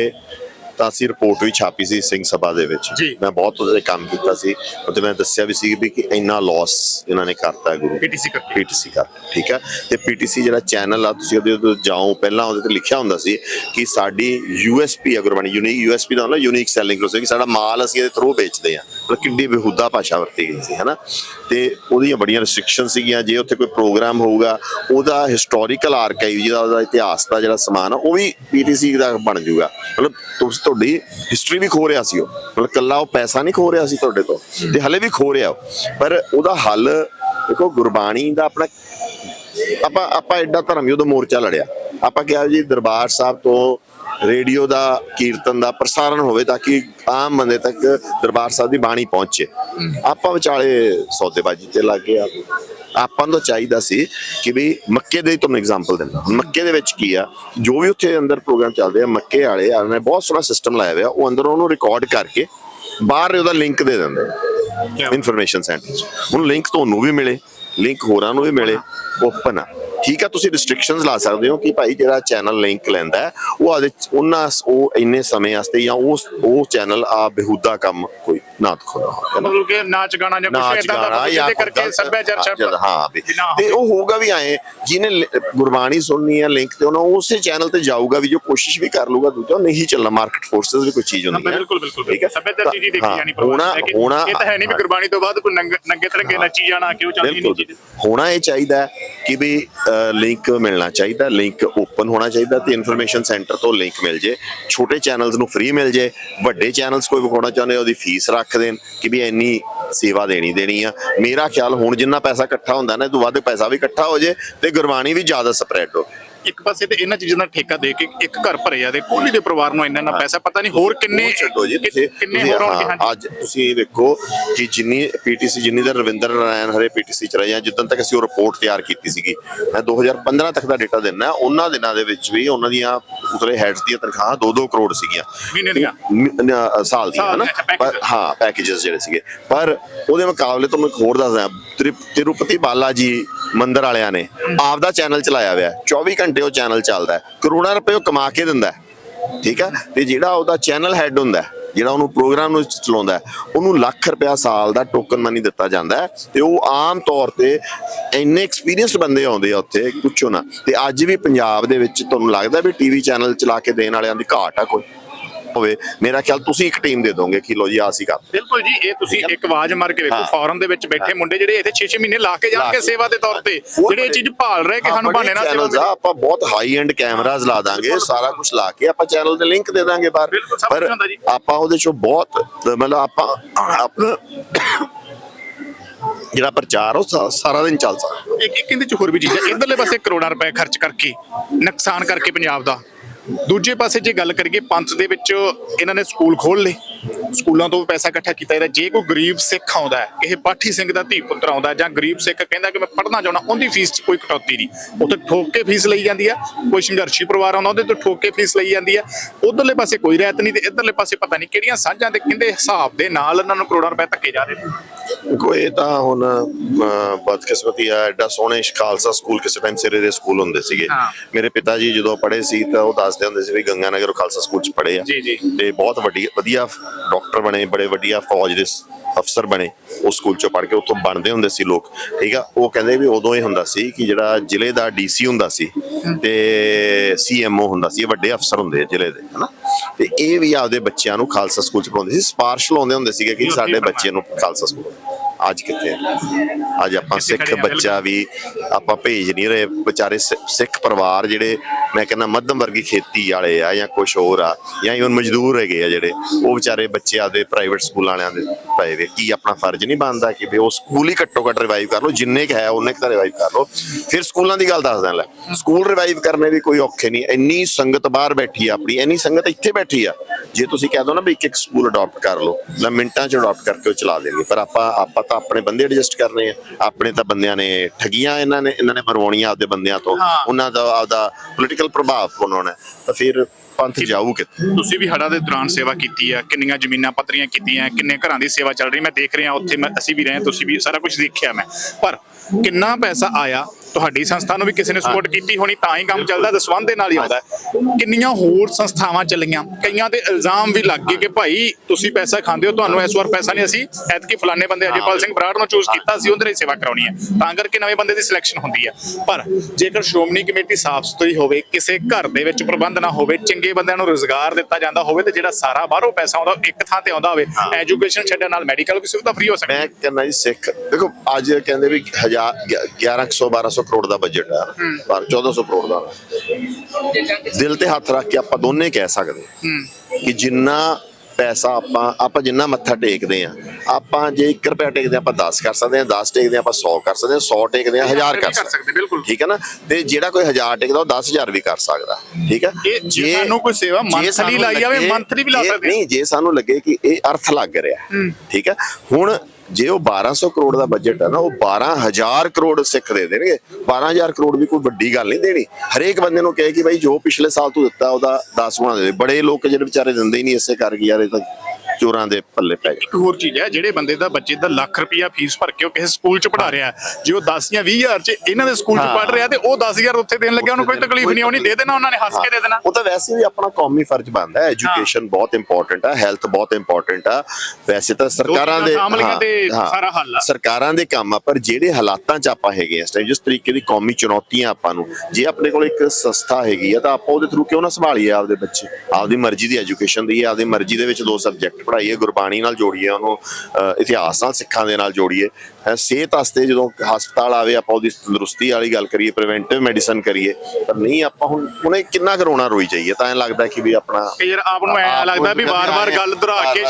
ਤਾਂ ਅਸੀਂ ਰਿਪੋਰਟ ਵੀ ਛਾਪੀ ਸੀ ਸਿੰਘ ਸਭਾ ਦੇ ਵਿੱਚ। ਮੈਂ ਬਹੁਤ ਉਹਦੇ ਕੰਮ ਕੀਤਾ ਸੀ ਉਹਦੇ ਮੈਂ ਦੱਸਿਆ ਵੀ ਸੀ ਵੀ ਕਿ ਇੰਨਾ ਲਾਸ ਇਹਨਾਂ ਨੇ ਕਰਤਾ ਗੁਰੂ। PTC ਕਰਕੇ। ਪੀਟੀਸੀ ਕਰ ਠੀਕ ਹੈ? ਤੇ ਪੀਟੀਸੀ ਜਿਹੜਾ ਚੈਨਲ ਆ ਤੁਸੀਂ ਉਹਦੇ ਉੱਤੇ ਜਾਓ। ਪਹਿਲਾਂ ਉਹਦੇ ਤੇ ਲਿਖਿਆ ਹੁੰਦਾ ਸੀ ਕਿ ਸਾਡੀ ਯੂਐਸਪੀ ਅਗਰਬਾਣੀ ਯੂਨੀਕ ਯੂਐਸਪੀ ਦਾ ਮਤਲਬ ਯੂਨੀਕ ਸੈਲਿੰਗ ਪ੍ਰੋਸੈਸ ਕਿ ਸਾਡਾ ਮਾਲ ਅਸੀਂ ਇਹਦੇ ਥਰੂ ਵੇਚਦੇ ਆ ਮਤਲਬ ਕਿੰਨੀ ਬੇਹੁਦਾ ਭਾਸ਼ਾ ਵਰਤੀ ਗਈ ਸੀ ਹਨਾ ਤੇ ਉਹਦੀਆਂ ਬੜੀਆਂ ਰੈਸਟ੍ਰਿਕਸ਼ਨ ਸੀਗੀਆਂ। ਜੇ ਉੱਥੇ ਕੋਈ ਪ੍ਰੋਗਰਾਮ ਹੋਊਗਾ ਉਹਦਾ ਹਿਸਟੋਰੀਕਲ ਆਰਕਾਈਵ ਜਿਹਦਾ ਉਹਦਾ ਇਤਿਹਾਸ ਦਾ ਜਿਹੜਾ ਸਮਾਨ ਆ ਉਹ ਵੀ ਪੀਟੀਸੀ ਦਾ ਬਣ ਜਾਊਗਾ। ਮਤਲਬ ਤੁਹਾਡੀ ਹਿਸਟਰੀ ਵੀ ਖੋ ਰਿਹਾ ਸੀ ਉਹ। ਮਤਲਬ ਕੱਲਾ ਉਹ ਪੈਸਾ ਨਹੀਂ ਖੋ ਰਿਹਾ ਸੀ ਤੁਹਾਡੇ ਤੋਂ। ਤੇ ਹਲੇ ਵੀ ਖੋ ਰਿਹਾ ਪਰ ਉਹਦਾ ਹੱਲ, ਦੇਖੋ ਗੁਰਬਾਣੀ ਦਾ ਆਪਣਾ, ਆਪਾਂ ਆਪਾਂ ਐਡਾ ਧਰਮ ਯੁੱਧ ਮੋਰਚਾ ਲੜਿਆ। ਆਪਾਂ ਕਿਹਾ ਜੀ ਦਰਬਾਰ ਸਾਹਿਬ ਤੋਂ ਰੇਡੀਓ ਦਾ, ਕੀਰਤਨ ਦਾ ਪ੍ਰਸਾਰਣ ਹੋਵੇ ਤਾਂ ਕਿ ਆਮ ਬੰਦੇ ਤੱਕ ਦਰਬਾਰ ਸਾਹਿਬ ਦੀ ਬਾਣੀ ਪਹੁੰਚੇ। ਆਪਾਂ ਵਿਚਾਲੇ ਸੌਦੇਬਾਜ਼ੀ ਤੇ ਲੱਗ ਗਏ ਆਪ- ਆਪਾਂ ਨੂੰ ਚਾਹੀਦਾ ਸੀ ਕਿ ਵੀ ਮੱਕੇ ਦੇ ਤੁਹਾਨੂੰ ਐਗਜ਼ਾਮਪਲ ਦਿੰਦਾ। ਮੱਕੇ ਦੇ ਵਿੱਚ ਕੀ ਆ ਜੋ ਵੀ ਉੱਥੇ ਅੰਦਰ ਪ੍ਰੋਗਰਾਮ ਚੱਲਦੇ ਆ ਮੱਕੇ ਵਾਲੇ ਆ ਨੇ ਬਹੁਤ ਸੋਹਣਾ ਸਿਸਟਮ ਲਾਇਆ ਹੋਇਆ ਉਹ ਅੰਦਰ ਉਹਨੂੰ ਰਿਕਾਰਡ ਕਰਕੇ ਬਾਹਰ ਉਹਦਾ ਲਿੰਕ ਦੇ ਦਿੰਦੇ ਇਨਫੋਰਮੇਸ਼ਨ ਸੈਂਟਰ ਹੁਣ ਲਿੰਕ ਤੁਹਾਨੂੰ ਵੀ ਮਿਲੇ ਲਿੰਕ ਹੋਰਾਂ ਨੂੰ ਵੀ ਮਿਲੇ। ਓਪਨ ਆ। ਠੀਕ ਆ ਤੁਸੀਂ ਰਿਸਟ੍ਰਿਕਸ਼ਨਸ ਲਾ ਸਕਦੇ ਹੋ ਕਿ ਭਾਈ ਜਿਹੜਾ ਚੈਨਲ ਲਿੰਕ ਲੈਂਦਾ ਉਹ ਆਦੇ ਉਹਨਾਂ ਉਹ ਇੰਨੇ ਸਮੇਂ ਵਾਸਤੇ ਜਾਂ ਉਸ ਉਹ ਚੈਨਲ ਆ ਬੇਹੁਦਾ ਕੰਮ ਕੋਈ ਨਾ ਨਾ। ਮਤਲਬ ਕਿ ਨਾਚ ਗਾਣਾ ਜਾਂ ਕੁਝ ਇਦਾਂ ਦਾ ਜਿਹਦੇ ਕਰਕੇ ਸੱਭਿਆਚਾਰ ਛੱਪ ਹਾਂ ਤੇ ਉਹ ਹੋਊਗਾ ਵੀ ਆਏ ਜਿਹਨੇ ਗੁਰਬਾਣੀ ਸੁਣਨੀ ਹੈ ਲਿੰਕ ਤੇ ਉਹਨਾਂ ਉਸੇ ਚੈਨਲ ਤੇ ਜਾਊਗਾ ਵੀ ਜੋ ਕੋਸ਼ਿਸ਼ ਵੀ ਕਰ ਲੂਗਾ ਦੂਜਾ ਨਹੀਂ ਚੱਲਣਾ ਮਾਰਕੀਟ ਫੋਰਸਸ ਵੀ ਕੋਈ ਚੀਜ਼ ਹੁੰਦੀ ਹੈ ਬਿਲਕੁਲ ਬਿਲਕੁਲ ਠੀਕ ਹੈ? ਸੱਭਿਆਚਾਰ ਚੀਜ਼ ਦੇਖੀ ਜਾਣੀ ਹੋਣਾ ਹੋਣਾ ਇਹ ਤਾਂ ਹੈ ਨਹੀਂ ਵੀ ਗੁਰਬਾਣੀ ਤੋਂ ਬਾਅਦ ਕੋਈ ਨੰਗ- ਤਰੰਗੇ ਨੱਚੀ ਜਾਣਾ ਕਿਉਂ ਚੱਲਦੀ ਨਹੀਂ ਹੋਣਾ ਇਹ ਚਾਹੀਦਾ ਹੈ ਕਿ ਵੀ ਲਿੰਕ ਮਿਲਣਾ ਚਾਹੀਦਾ ਲਿੰਕ ਓਪਨ ਹੋਣਾ ਚਾਹੀਦਾ ਤੇ ਇਨਫੋਰਮੇਸ਼ਨ ਸੈਂਟਰ ਤੋਂ ਲਿੰਕ ਮਿਲ ਜੇ। ਛੋਟੇ ਚੈਨਲਸ ਨੂੰ ਫ੍ਰੀ ਮਿਲ ਜੇ, ਵੱਡੇ ਚੈਨਲਸ ਕੋਈ ਵਿਖਾਉਣਾ ਚਾਹੁੰਦੇ ਉਹਦੀ ਫੀਸ ਰੱਖ ਦੇਣ ਕਿ ਵੀ ਇੰਨੀ ਸੇਵਾ ਦੇਣੀ ਦੇਣੀ ਆ। ਮੇਰਾ ਖਿਆਲ ਹੁਣ ਜਿੰਨਾ ਪੈਸਾ ਇਕੱਠਾ ਹੁੰਦਾ ਨਾ, ਇਹ ਤੋਂ ਵੱਧ ਪੈਸਾ ਵੀ ਇਕੱਠਾ ਹੋ ਜੇ ਤੇ ਗੁਰਬਾਣੀ ਵੀ ਜ਼ਿਆਦਾ ਸਪਰੈਡ ਹੋ। ਇੱਕ ਪਾਸੇ ਤੇ ਇਹਨਾਂ ਚੀਜ਼ਾਂ ਦਾ ਠੇਕਾ ਦੇ ਕੇ ਇੱਕ ਘਰ ਭਰੇ ਜਾਂਦੇ ਕੋਹਲੀ ਦੇ ਪਰਿਵਾਰ ਨੂੰ ਇੰਨਾ ਨਾ ਪੈਸਾ ਪਤਾ ਨਹੀਂ ਹੋਰ ਕਿੰਨੇ ਛੱਡੋ ਜੀ ਤੁਸੀਂ ਕਿੰਨੇ ਹੋਰ ਹੋਣਗੇ ਹਾਂ, ਹਾਂਜੀ ਅੱਜ ਤੁਸੀਂ ਵੇਖੋ ਕਿ ਜਿੰਨੀ ਪੀਟੀਸੀ ਜਿੰਨੀ ਦਾ ਰਵਿੰਦਰ ਨਾਰਾਇਣ ਹਰੇ ਪੀਟੀਸੀ ਚ ਰਹੇ ਆ ਜਿੱਦਾਂ ਤੱਕ ਅਸੀਂ ਉਹ ਰਿਪੋਰਟ ਤਿਆਰ ਕੀਤੀ ਸੀਗੀ ਮੈਂ 2015 ਤੱਕ ਦਾ ਡਾਟਾ ਦਿੰਨਾ ਉਹਨਾਂ ਦਿਨਾਂ ਦੇ ਵਿੱਚ ਵੀ ਉਹਨਾਂ ਦੀਆਂ ਉਸਰੇ ਹੈਡਸ ਦੀਆਂ ਤਨਖਾਹਾਂ 2-2 ਕਰੋੜ ਸੀਗੀਆਂ ਮਹੀਨੇ ਦੀਆਂ? ਮ- ਸਾਲ ਦੀਆਂ ਹਨਾ। ਹਾਂ ਪੈਕੇजेस ਜਿਹੜੇ ਸੀਗੇ ਪਰ ਉਹਦੇ ਮੁਕਾਬਲੇ ਤੁਹਾਨੂੰ ਇੱਕ ਹੋਰ ਦੱਸਦਾ ਤਿਰੂ- ਤਿਰੂਪਤੀ ਬਾਲਾ ਜੀ ਮੰਦਿਰ ਵਾਲਿਆਂ ਨੇ ਆਪਦਾ ਚੈਨਲ ਚਲਾਇਆ ਹੋਇਆ ਹੈ। 24 ਘੰਟੇ ਉਹ ਚੈਨਲ ਚੱਲਦਾ ਕਰੋੜਾਂ ਰੁਪਏ ਉਹ ਕਮਾ ਕੇ ਦਿੰਦਾ ਠੀਕ ਹੈ? ਤੇ ਜਿਹੜਾ ਉਹਦਾ ਚੈਨਲ ਹੈਡ ਹੁੰਦਾ ਜਿਹੜਾ ਉਹਨੂੰ ਪ੍ਰੋਗਰਾਮ ਨੂੰ ਚਲਾਉਂਦਾ ਉਹਨੂੰ ਲੱਖ ਰੁਪਇਆ ਸਾਲ ਦਾ ਟੋਕਨ ਮਨੀ ਦਿੱਤਾ ਜਾਂਦਾ ਹੈ ਤੇ ਉਹ ਆਮ ਤੌਰ ਤੇ ਇੰਨੇ ਐਕਸਪੀਰੀਅੰਸਡ ਬੰਦੇ ਆਉਂਦੇ ਆ ਉੱਥੇ, ਪੁੱਛੋ ਨਾ। ਤੇ ਅੱਜ ਵੀ ਪੰਜਾਬ ਦੇ ਵਿੱਚ ਤੁਹਾਨੂੰ ਲੱਗਦਾ ਵੀ ਟੀਵੀ ਚੈਨਲ ਚਲਾ ਕੇ ਦੇਣ ਵਾਲਿਆਂ ਦੀ ਘਾਟ ਆ ਕੋਈ? ਹੋਵੇ ਮੇਰਾ ਖਿਆਲ ਤੁਸੀਂ ਇੱਕ ਟੀਮ ਦੇ ਦੋਗੇ ਕਿ ਲੋ ਜੀ ਆ ਅਸੀਂ ਕਰ ਬਿਲਕੁਲ ਜੀ ਇਹ ਤੁਸੀਂ ਇੱਕ ਆਵਾਜ਼ ਮਾਰ ਕੇ ਵੇਖੋ ਹਾਂ। ਫੋਰਨ ਦੇ ਵਿੱਚ ਬੈਠੇ ਮੁੰਡੇ ਜਿਹੜੇ ਇੱਥੇ 6-6 ਮਹੀਨੇ ਲਾ ਕੇ ਜਾਣਗੇ। ਸੇਵਾ ਦੇ ਤੌਰ ਤੇ। ਜਿਹੜੇ ਇਹ ਚੀਜ਼ ਭਾਲ ਰਹੇ ਕਿ ਸਾਨੂੰ ਬਹਾਨੇ ਨਾਲ ਸੇਵਾ ਮਿਲੇ। ਆਪਾਂ ਬਹੁਤ ਹਾਈ ਐਂਡ ਕੈਮਰਾਜ਼ ਲਾ ਦਾਂਗੇ ਸਾਰਾ ਕੁਝ ਲਾ ਕੇ ਆਪਾਂ ਚੈਨਲ ਦੇ ਲਿੰਕ ਦੇ ਦਾਂਗੇ ਬਾਹਰ। ਪਰ। ਆਪਾਂ ਉਹਦੇ ਚੋਂ ਬਹੁਤ ਮਤਲਬ ਆਪਾਂ ਆਪਣਾ ਜਿਹੜਾ ਪ੍ਰਚਾਰ ਉਹ ਸਾ- ਸਾਰਾ ਦਿਨ ਚੱਲ ਸਕਦਾ ਇੱਕ ਇੱਕ ਇਹਦੇ ਚ ਹੋਰ ਵੀ ਚੀਜ਼ ਇਧਰਲੇ ਪਾਸੇ ਕਰੋੜਾਂ ਰੁਪਏ ਖਰਚ ਕਰਕੇ ਨੁਕਸਾਨ ਕਰਕੇ ਪੰਜਾਬ ਦਾ। ਦੂਜੇ ਪਾਸੇ ਜੇ ਗੱਲ ਕਰੀਏ ਪੰਥ ਦੇ ਵਿੱਚ ਇਹਨਾਂ ਨੇ ਸਕੂਲ ਖੋਲ ਲਏ। ਸਕੂਲਾਂ ਤੋਂ ਵੀ ਪੈਸਾ ਇਕੱਠਾ ਕੀਤਾ ਜਾਂਦਾ। ਜੇ ਕੋਈ ਗਰੀਬ ਸਿੱਖ ਆਉਂਦਾ ਹੈ ਕਿਸੇ ਪਾਠੀ ਸਿੰਘ ਦਾ ਧੀ ਪੁੱਤਰ ਆਉਂਦਾ ਜਾਂ ਗਰੀਬ ਸਿੱਖ ਕਹਿੰਦਾ ਕਿ ਮੈਂ ਪੜ੍ਹਨਾ ਚਾਹੁੰਦਾ ਉਹਦੀ ਫੀਸ 'ਚ ਕੋਈ ਕਟੌਤੀ ਨਹੀਂ। ਉੱਥੇ ਠੋਕ ਕੇ ਫੀਸ ਲਈ ਜਾਂਦੀ ਆ ਕੋਈ ਸੰਘਰਸ਼ੀ ਪਰਿਵਾਰ ਆਉਂਦਾ ਉਹਦੇ ਤੋਂ ਠੋਕ ਕੇ ਫੀਸ ਲਈ ਜਾਂਦੀ ਆ ਉਧਰਲੇ ਪਾਸੇ ਕੋਈ ਰਹਿਤ ਨਹੀਂ ਤੇ ਇਧਰਲੇ ਪਾਸੇ ਪਤਾ ਨਹੀਂ ਕਿਹੜੀਆਂ ਸਾਂਝਾਂ ਤੇ ਕਿੰਦੇ ਹਿਸਾਬ ਦੇ ਨਾਲ ਇਹਨਾਂ ਨੂੰ ਕਰੋੜਾਂ ਰੁਪਏ ਧੱਕੇ ਜਾ ਰਹੇ ਨੇ। ਕੋਈ ਤਾਂ ਹੁਣ ਬਦਕਿਸਮਤੀ ਆ। ਐਡਾ ਸੋਹਣੇ ਖਾਲਸਾ ਸਕੂਲ ਕਿਸੇ ਟਾਈਮ ਸਿਰੇ ਦੇ ਸਕੂਲ ਹੁੰਦੇ ਸੀਗੇ। ਮੇਰੇ ਪਿਤਾ ਜੀ ਜਦੋਂ ਪੜ੍ਹੇ ਸੀ ਤਾਂ ਉਹ ਦੱਸਦੇ ਹੁੰਦੇ ਸੀ ਵੀ ਗੰਗਾ ਨਗਰ ਖਾਲਸਾ ਸਕੂਲ ਚ ਪੜ੍ਹੇ ਆ। ਤੇ ਬਹੁਤ ਵੱਡੀ ਵਧੀਆ ਡਾਕਟਰ ਬਣੇ ਬੜੇ ਵਧੀਆ ਫੌਜ ਦੇ ਸ- ਅਫਸਰ ਬਣੇ ਉਸ ਸਕੂਲ ਚੋਂ ਪੜ੍ਹ ਕੇ ਉੱਥੋਂ ਬਣਦੇ ਹੁੰਦੇ ਸੀ ਲੋਕ। ਠੀਕ ਆ? ਉਹ ਕਹਿੰਦੇ ਵੀ ਉਦੋਂ ਇਹ ਹੁੰਦਾ ਸੀ ਕਿ ਜਿਹੜਾ ਜ਼ਿਲ੍ਹੇ ਦਾ ਡੀਸੀ ਹੁੰਦਾ ਸੀ ਤੇ ਸੀਐਮਓ ਹੁੰਦਾ ਸੀ ਇਹ ਵੱਡੇ ਅਫਸਰ ਹੁੰਦੇ ਆ ਜ਼ਿਲ੍ਹੇ ਦੇ ਹਨਾ? ਤੇ ਇਹ ਵੀ ਆਪਦੇ ਬੱਚਿਆਂ ਨੂੰ ਖਾਲਸਾ ਸਕੂਲ ਚ ਪੜਾਉਂਦੇ ਸੀ ਸਪਾਰਸ਼ ਲਾਉਂਦੇ ਹੁੰਦੇ ਸੀਗੇ ਕਿ ਸਾਡੇ। ਬੱਚੇ ਨੂੰ ਖਾਲਸਾ ਸਕੂਲ। ਅੱਜ ਕਿੱਥੇ? ਅੱਜ ਆਪਾਂ ਸਿੱਖ ਬੱਚਾ ਵੀ ਆਪਾਂ ਭੇਜ ਨਹੀਂ ਰਹੇ ਵਿਚਾਰੇ ਸਿੱਖ ਪਰਿਵਾਰ ਜਿਹੜੇ ਮੈਂ ਕਹਿੰਦਾ ਮੱਧਮ ਵਰਗੀ ਖੇਤੀ ਵਾਲੇ ਆ ਜਾਂ ਕੁਝ ਹੋਰ ਆ ਜਾਂ ਇਵਨ ਮਜ਼ਦੂਰ ਹੈਗੇ ਆ ਜਿਹੜੇ ਉਹ ਵਿਚਾਰੇ ਬੱਚੇ ਆਪਦੇ ਪ੍ਰਾਈਵੇਟ ਸਕੂਲ ਵਾਲਿਆਂ ਦੇ ਪਏ ਵੇ। ਕੀ ਆਪਣਾ ਫਰਜ਼ ਨਹੀਂ ਬਣਦਾ ਕਿ ਵੀ ਉਹ ਸਕੂਲ ਹੀ ਘੱਟੋ ਘੱਟ ਰਿਵਾਈਵ ਕਰ ਲਓ ਜਿੰਨੇ ਕ ਹੈ ਉਹਨੇ ਕ ਤਾਂ ਰਿਵਾਈਵ ਕਰ ਲਓ। ਫਿਰ ਸਕੂਲਾਂ ਦੀ ਗੱਲ ਦੱਸਦਾ ਲੈ ਸਕੂਲ ਰਿਵਾਈਵ ਕਰਨੇ ਵੀ ਕੋਈ ਔਖੇ ਨਹੀਂ ਇੰਨੀ ਸੰਗਤ ਬਾਹਰ ਬੈਠੀ ਆ ਆਪਣੀ ਇੰਨੀ ਸੰਗਤ ਇੱਥੇ ਬੈਠੀ ਆ ਜੇ ਤੁਸੀਂ ਕਹਿ ਦੋ ਨਾ ਵੀ ਇੱਕ ਇੱਕ ਸਕੂਲ ਅਡਾਪਟ ਕਰ ਲਓ ਲੈ ਮਿੰਟਾਂ 'ਚ ਅਡਾਪਟ ਕਰਕੇ ਉਹ ਚਲਾ ਦੇਣਗੇ ਪਰ ਆਪਾਂ ਆਪਾਂ ਤਾਂ ਆਪਣੇ ਬੰਦੇ ਐਡਜਸਟ ਕਰਨੇ ਆ ਆਪਣੇ ਤਾਂ ਬੰਦਿਆਂ ਨੇ ਠਗੀਆਂ ਇਹਨਾਂ ਨੇ ਇਹਨਾਂ ਨੇ ਮਰਵਾਉਣੀਆਂ ਆਪਦੇ ਬੰਦਿਆਂ ਤੋਂ। ਉਹਨਾਂ ਦਾ ਆਪਦਾ ਪੋਲੀਟੀਕਲ ਪ੍ਰਭਾਵ ਬਣਾਉਣਾ। ਤਾਂ ਫਿਰ ਪੰਥ ਜਾਊ ਕਿੱਥੇ? ਤੁਸੀਂ ਵੀ ਹੜਾ ਦੇ ਦੌਰਾਨ ਸੇਵਾ ਕੀਤੀ ਹੈ ਕਿੰਨੀਆਂ ਜ਼ਮੀਨਾਂ ਪੱਧਰੀਆਂ ਕੀਤੀਆਂ ਕਿੰਨੇ ਘਰਾਂ ਦੀ ਸੇਵਾ ਚੱਲ ਰਹੀ ਮੈਂ ਦੇਖ ਰਿਹਾ ਉੱਥੇ ਅਸੀਂ ਵੀ ਰਹੇ ਤੁਸੀਂ ਵੀ ਸਾਰਾ ਕੁਝ ਦੇਖਿਆ ਮੈਂ। ਪਰ ਕਿੰਨਾ ਪੈਸਾ ਆਇਆ ਤੁਹਾਡੀ ਸੰਸਥਾ ਨੂੰ ਵੀ ਕਿਸੇ ਨੇ ਸਪੋਰਟ ਕੀਤੀ ਹੋਣੀ ਤਾਂ ਹੀ ਕੰਮ ਚੱਲਦਾ ਦਸਵੰਧ ਦੇ ਨਾਲ ਹੀ ਆਉਂਦਾ। ਕਿੰਨੀਆਂ ਹੋਰ ਸੰਸਥਾਵਾਂ ਚੱਲੀਆਂ? ਕਈਆਂ ਤੇ ਇਲਜ਼ਾਮ ਵੀ ਲੱਗ ਗਏ ਕਿ ਭਾਈ ਤੁਸੀਂ ਪੈਸਾ ਖਾਂਦੇ ਹੋ ਤੁਹਾਨੂੰ ਇਸ ਵਾਰ ਪੈਸਾ ਨਹੀਂ ਅਸੀਂ ਐਤਕੀ ਫਲਾਣੇ ਬੰਦੇ ਅਜੇਪਾਲ ਸਿੰਘ ਬਰਾੜ ਨੂੰ ਚੂਜ਼ ਕੀਤਾ ਸੀ ਉਹਦੇ ਲਈ ਸੇਵਾ ਕਰਾਉਣੀ ਹੈ। ਤਾਂ ਕਰਕੇ ਨਵੇਂ ਬੰਦੇ ਦੀ ਸਿਲੈਕਸ਼ਨ ਹੁੰਦੀ ਹੈ। ਪਰ ਜੇਕਰ ਸ਼੍ਰੋਮਣੀ ਕਮੇਟੀ ਸਾਫ਼ ਸੁਥਰੀ ਹੋਵੇ ਕਿਸੇ ਘਰ ਦੇ ਵਿੱਚ ਪ੍ਰਬੰਧ ਨਾ ਹੋਵੇ ਚੰਗੇ ਬੰਦਿਆਂ ਨੂੰ ਰੋਜ਼ਗਾਰ ਦਿੱਤਾ ਜਾਂਦਾ ਹੋਵੇ ਤੇ ਜਿਹੜਾ ਸਾਰਾ ਬਾਹਰੋਂ ਪੈਸਾ ਆਉਂਦਾ ਇੱਕ ਥਾਂ ਤੇ ਆਉਂਦਾ ਹੋਵੇ ਐਜੂਕੇਸ਼ਨ ਛੱਡਣ ਨਾਲ ਮੈਡੀਕਲ ਵੀ ਸੁਵਿਧਾ ਫ੍ਰੀ ਹੋ ਸਕਦੀ ਹੈ। ਮੈਂ ਕਹਿੰਦਾ ਜੀ ਸਿੱਖ ਦੇਖੋ ਅੱਜ ਕਹਿੰਦੇ ਵੀ 1000 1100 1200 ਕਰੋੜ ਦਾ ਬਜਟ ਹੈ। ਪਰ 1400 ਕਰੋੜ ਦਾ। ਦਿਲ ਤੇ ਹੱਥ ਰੱਖ ਕੇ ਆਪਾਂ ਦੋਨੇ ਕਹਿ ਸਕਦੇ ਹਾਂ ਕਿ ਜਿੰਨਾ ਪੈਸਾ ਆਪਾਂ ਆਪਾਂ ਜਿੰਨਾ ਮੱਥਾ ਟੇਕਦੇ ਆ ਆਪਾਂ ਜੇ 1 ਰੁਪਿਆ ਟੇਕਦੇ ਆਪਾਂ 10 ਕਰ ਸਕਦੇ ਆ 10 ਟੇਕਦੇ ਆਪਾਂ 100 ਕਰ ਸਕਦੇ ਆ 100 ਟੇਕਦੇ ਆ 1000 ਕਰ ਸਕਦੇ ਬਿਲਕੁਲ। ਠੀਕ ਹੈ ਨਾ? ਤੇ ਜਿਹੜਾ ਕੋਈ 1000 ਟੇਕਦਾ ਉਹ 10000 ਵੀ ਕਰ ਸਕਦਾ। ਠੀਕ ਹੈ? ਜੇ ਸਾਨੂੰ ਕੋਈ ਸੇਵਾ ਸਾਨੂੰ ਲਾਈ ਜਾਵੇ, monthly ਵੀ ਲਾ ਸਕਦੇ। ਨਹੀਂ ਜੇ ਸਾਨੂੰ ਲੱਗੇ ਕਿ ਇਹ ਅਰਥ ਲੱਗ ਰਿਹਾ ਠੀਕ ਹੈ? ਹੁਣ ਜੇ ਉਹ 1200 ਕਰੋੜ ਦਾ ਬਜਟ ਹੈ ਨਾ, ਉਹ 12000 ਕਰੋੜ ਸਿੱਖ ਦੇ ਦੇਣਗੇ। 12000 ਕਰੋੜ ਵੀ ਕੋਈ ਵੱਡੀ ਗੱਲ ਨਹੀਂ ਦੇਣੀ। ਹਰੇਕ ਬੰਦੇ ਨੂੰ ਕਹੇ ਕਿ ਭਾਈ ਜੋ ਪਿਛਲੇ ਸਾਲ ਤੂੰ ਦਿੱਤਾ, ਉਹਦਾ 10 ਗੁਣਾ ਦੇ ਦੇ। ਬੜੇ ਲੋਕ ਜਿਹੜੇ ਵਿਚਾਰੇ ਦਿੰਦੇ ਹੀ ਨਹੀਂ ਇਸੇ ਕਰਕੇ ਯਾਰ ਇਹ ਤਾਂ ਚੋਰਾਂ ਦੇ ਪੱਲੇ ਪੈ ਗਏ। ਇੱਕ ਹੋਰ ਚੀਜ਼ ਹੈ ਜਿਹੜੇ ਬੰਦੇ ਦਾ ਬੱਚੇ ਦਾ ਲੱਖ ਰੁਪਇਆ ਫੀਸ ਭਰ ਕੇ ਉਹ ਕਿਸੇ ਸਕੂਲ 'ਚ ਪੜਾ ਰਿਹਾ ਜੇ ਉਹ 10 ਜਾਂ 20 ਹਜ਼ਾਰ 'ਚ ਇਹਨਾਂ ਦੇ ਸਕੂਲ 'ਚ। ਪੜ ਰਿਹਾ ਤੇ ਉਹ 10000 ਉੱਥੇ ਦੇਣ ਲੱਗਿਆ ਉਹਨੂੰ ਕੋਈ ਤਕਲੀਫ ਨਹੀਂ ਆਉਣੀ ਦੇ ਦੇਣਾ ਉਹਨਾਂ ਨੇ ਹੱਸ ਕੇ ਦੇ ਦੇਣਾ। ਉਹ ਤਾਂ ਵੈਸੇ ਵੀ ਆਪਣਾ ਕੌਮੀ ਫਰਜ਼ ਬਣਦਾ ਹੈ ਐਜੂਕੇਸ਼ਨ ਬਹੁਤ ਇੰਪੋਰਟੈਂਟ ਹੈ ਹੈਲਥ ਬਹੁਤ ਇੰਪੋਰਟੈਂਟ ਆ। ਵੈਸੇ ਤਾਂ ਸਰਕਾਰਾਂ ਦੇ ਸਾਰਾ ਹੱਲ ਆ। ਸਰਕਾਰਾਂ ਦੇ ਕੰਮ ਆ ਪਰ ਜਿਹੜੇ ਹਾਲਾਤਾਂ 'ਚ ਆਪਾਂ ਹੈਗੇ ਆ ਇਸ ਟਾਈਮ ਜਿਸ ਤਰੀਕੇ ਦੀ ਕੌਮੀ ਚੁਣੌਤੀਆਂ ਆਪਾਂ ਨੂੰ ਜੇ ਆਪਣੇ ਕੋਲ ਇੱਕ ਸੰਸਥਾ ਹੈਗੀ ਆ ਤਾਂ ਆਪਾਂ ਉਹਦੇ ਥਰੂ ਕਿਉਂ ਨਾ ਸੰਭਾਲੀਏ ਆਪਦੇ ਬੱਚੇ? ਆਪਦੀ ਮਰਜ਼ੀ ਦੀ ਐਜੂਕੇਸ਼ਨ ਦੀ ਆਪਦੀ ਮਰਜ਼ੀ ਦੇ ਵਿੱਚ ਦੋ ਸਬਜੈਕਟ ਪੜ੍ਹਾਈਏ ਗੁਰਬਾਣੀ ਨਾਲ ਜੋੜੀਏ ਉਹਨੂੰ ਅ, ਇਤਿਹਾਸ ਨਾਲ ਸਿੱਖਾਂ ਦੇ ਨਾਲ ਜੋੜੀਏ ਸਿਹਤ ਵਾਸਤੇ ਜਦੋਂ ਹਸਪਤਾਲ ਆਵੇ ਆਪਾਂ ਉਹਦੀ ਤੰਦਰੁਸਤੀ ਵਾਲੀ ਗੱਲ ਕਰੀਏ ਪ੍ਰੀਵੈਂਟਿਵ ਮੈਡੀਸਨ ਕਰੀਏ ਪਰ ਨਹੀਂ ਆਪਾਂ ਹੁਣ ਹੁਣੇ ਕਿੰਨਾ ਕਰੋਨਾ ਰੋਈ ਜਾਈਏ ਤਾਂ ਐਂ ਲੱਗਦਾ ਕਿ ਵੀ ਆਪਣਾ ਯਾਰ ਆਪ ਨੂੰ ਐ ਲੱਗਦਾ ਵੀ ਵਾਰ-ਵਾਰ ਗੱਲ ਦੁਹਰਾ ਕੇ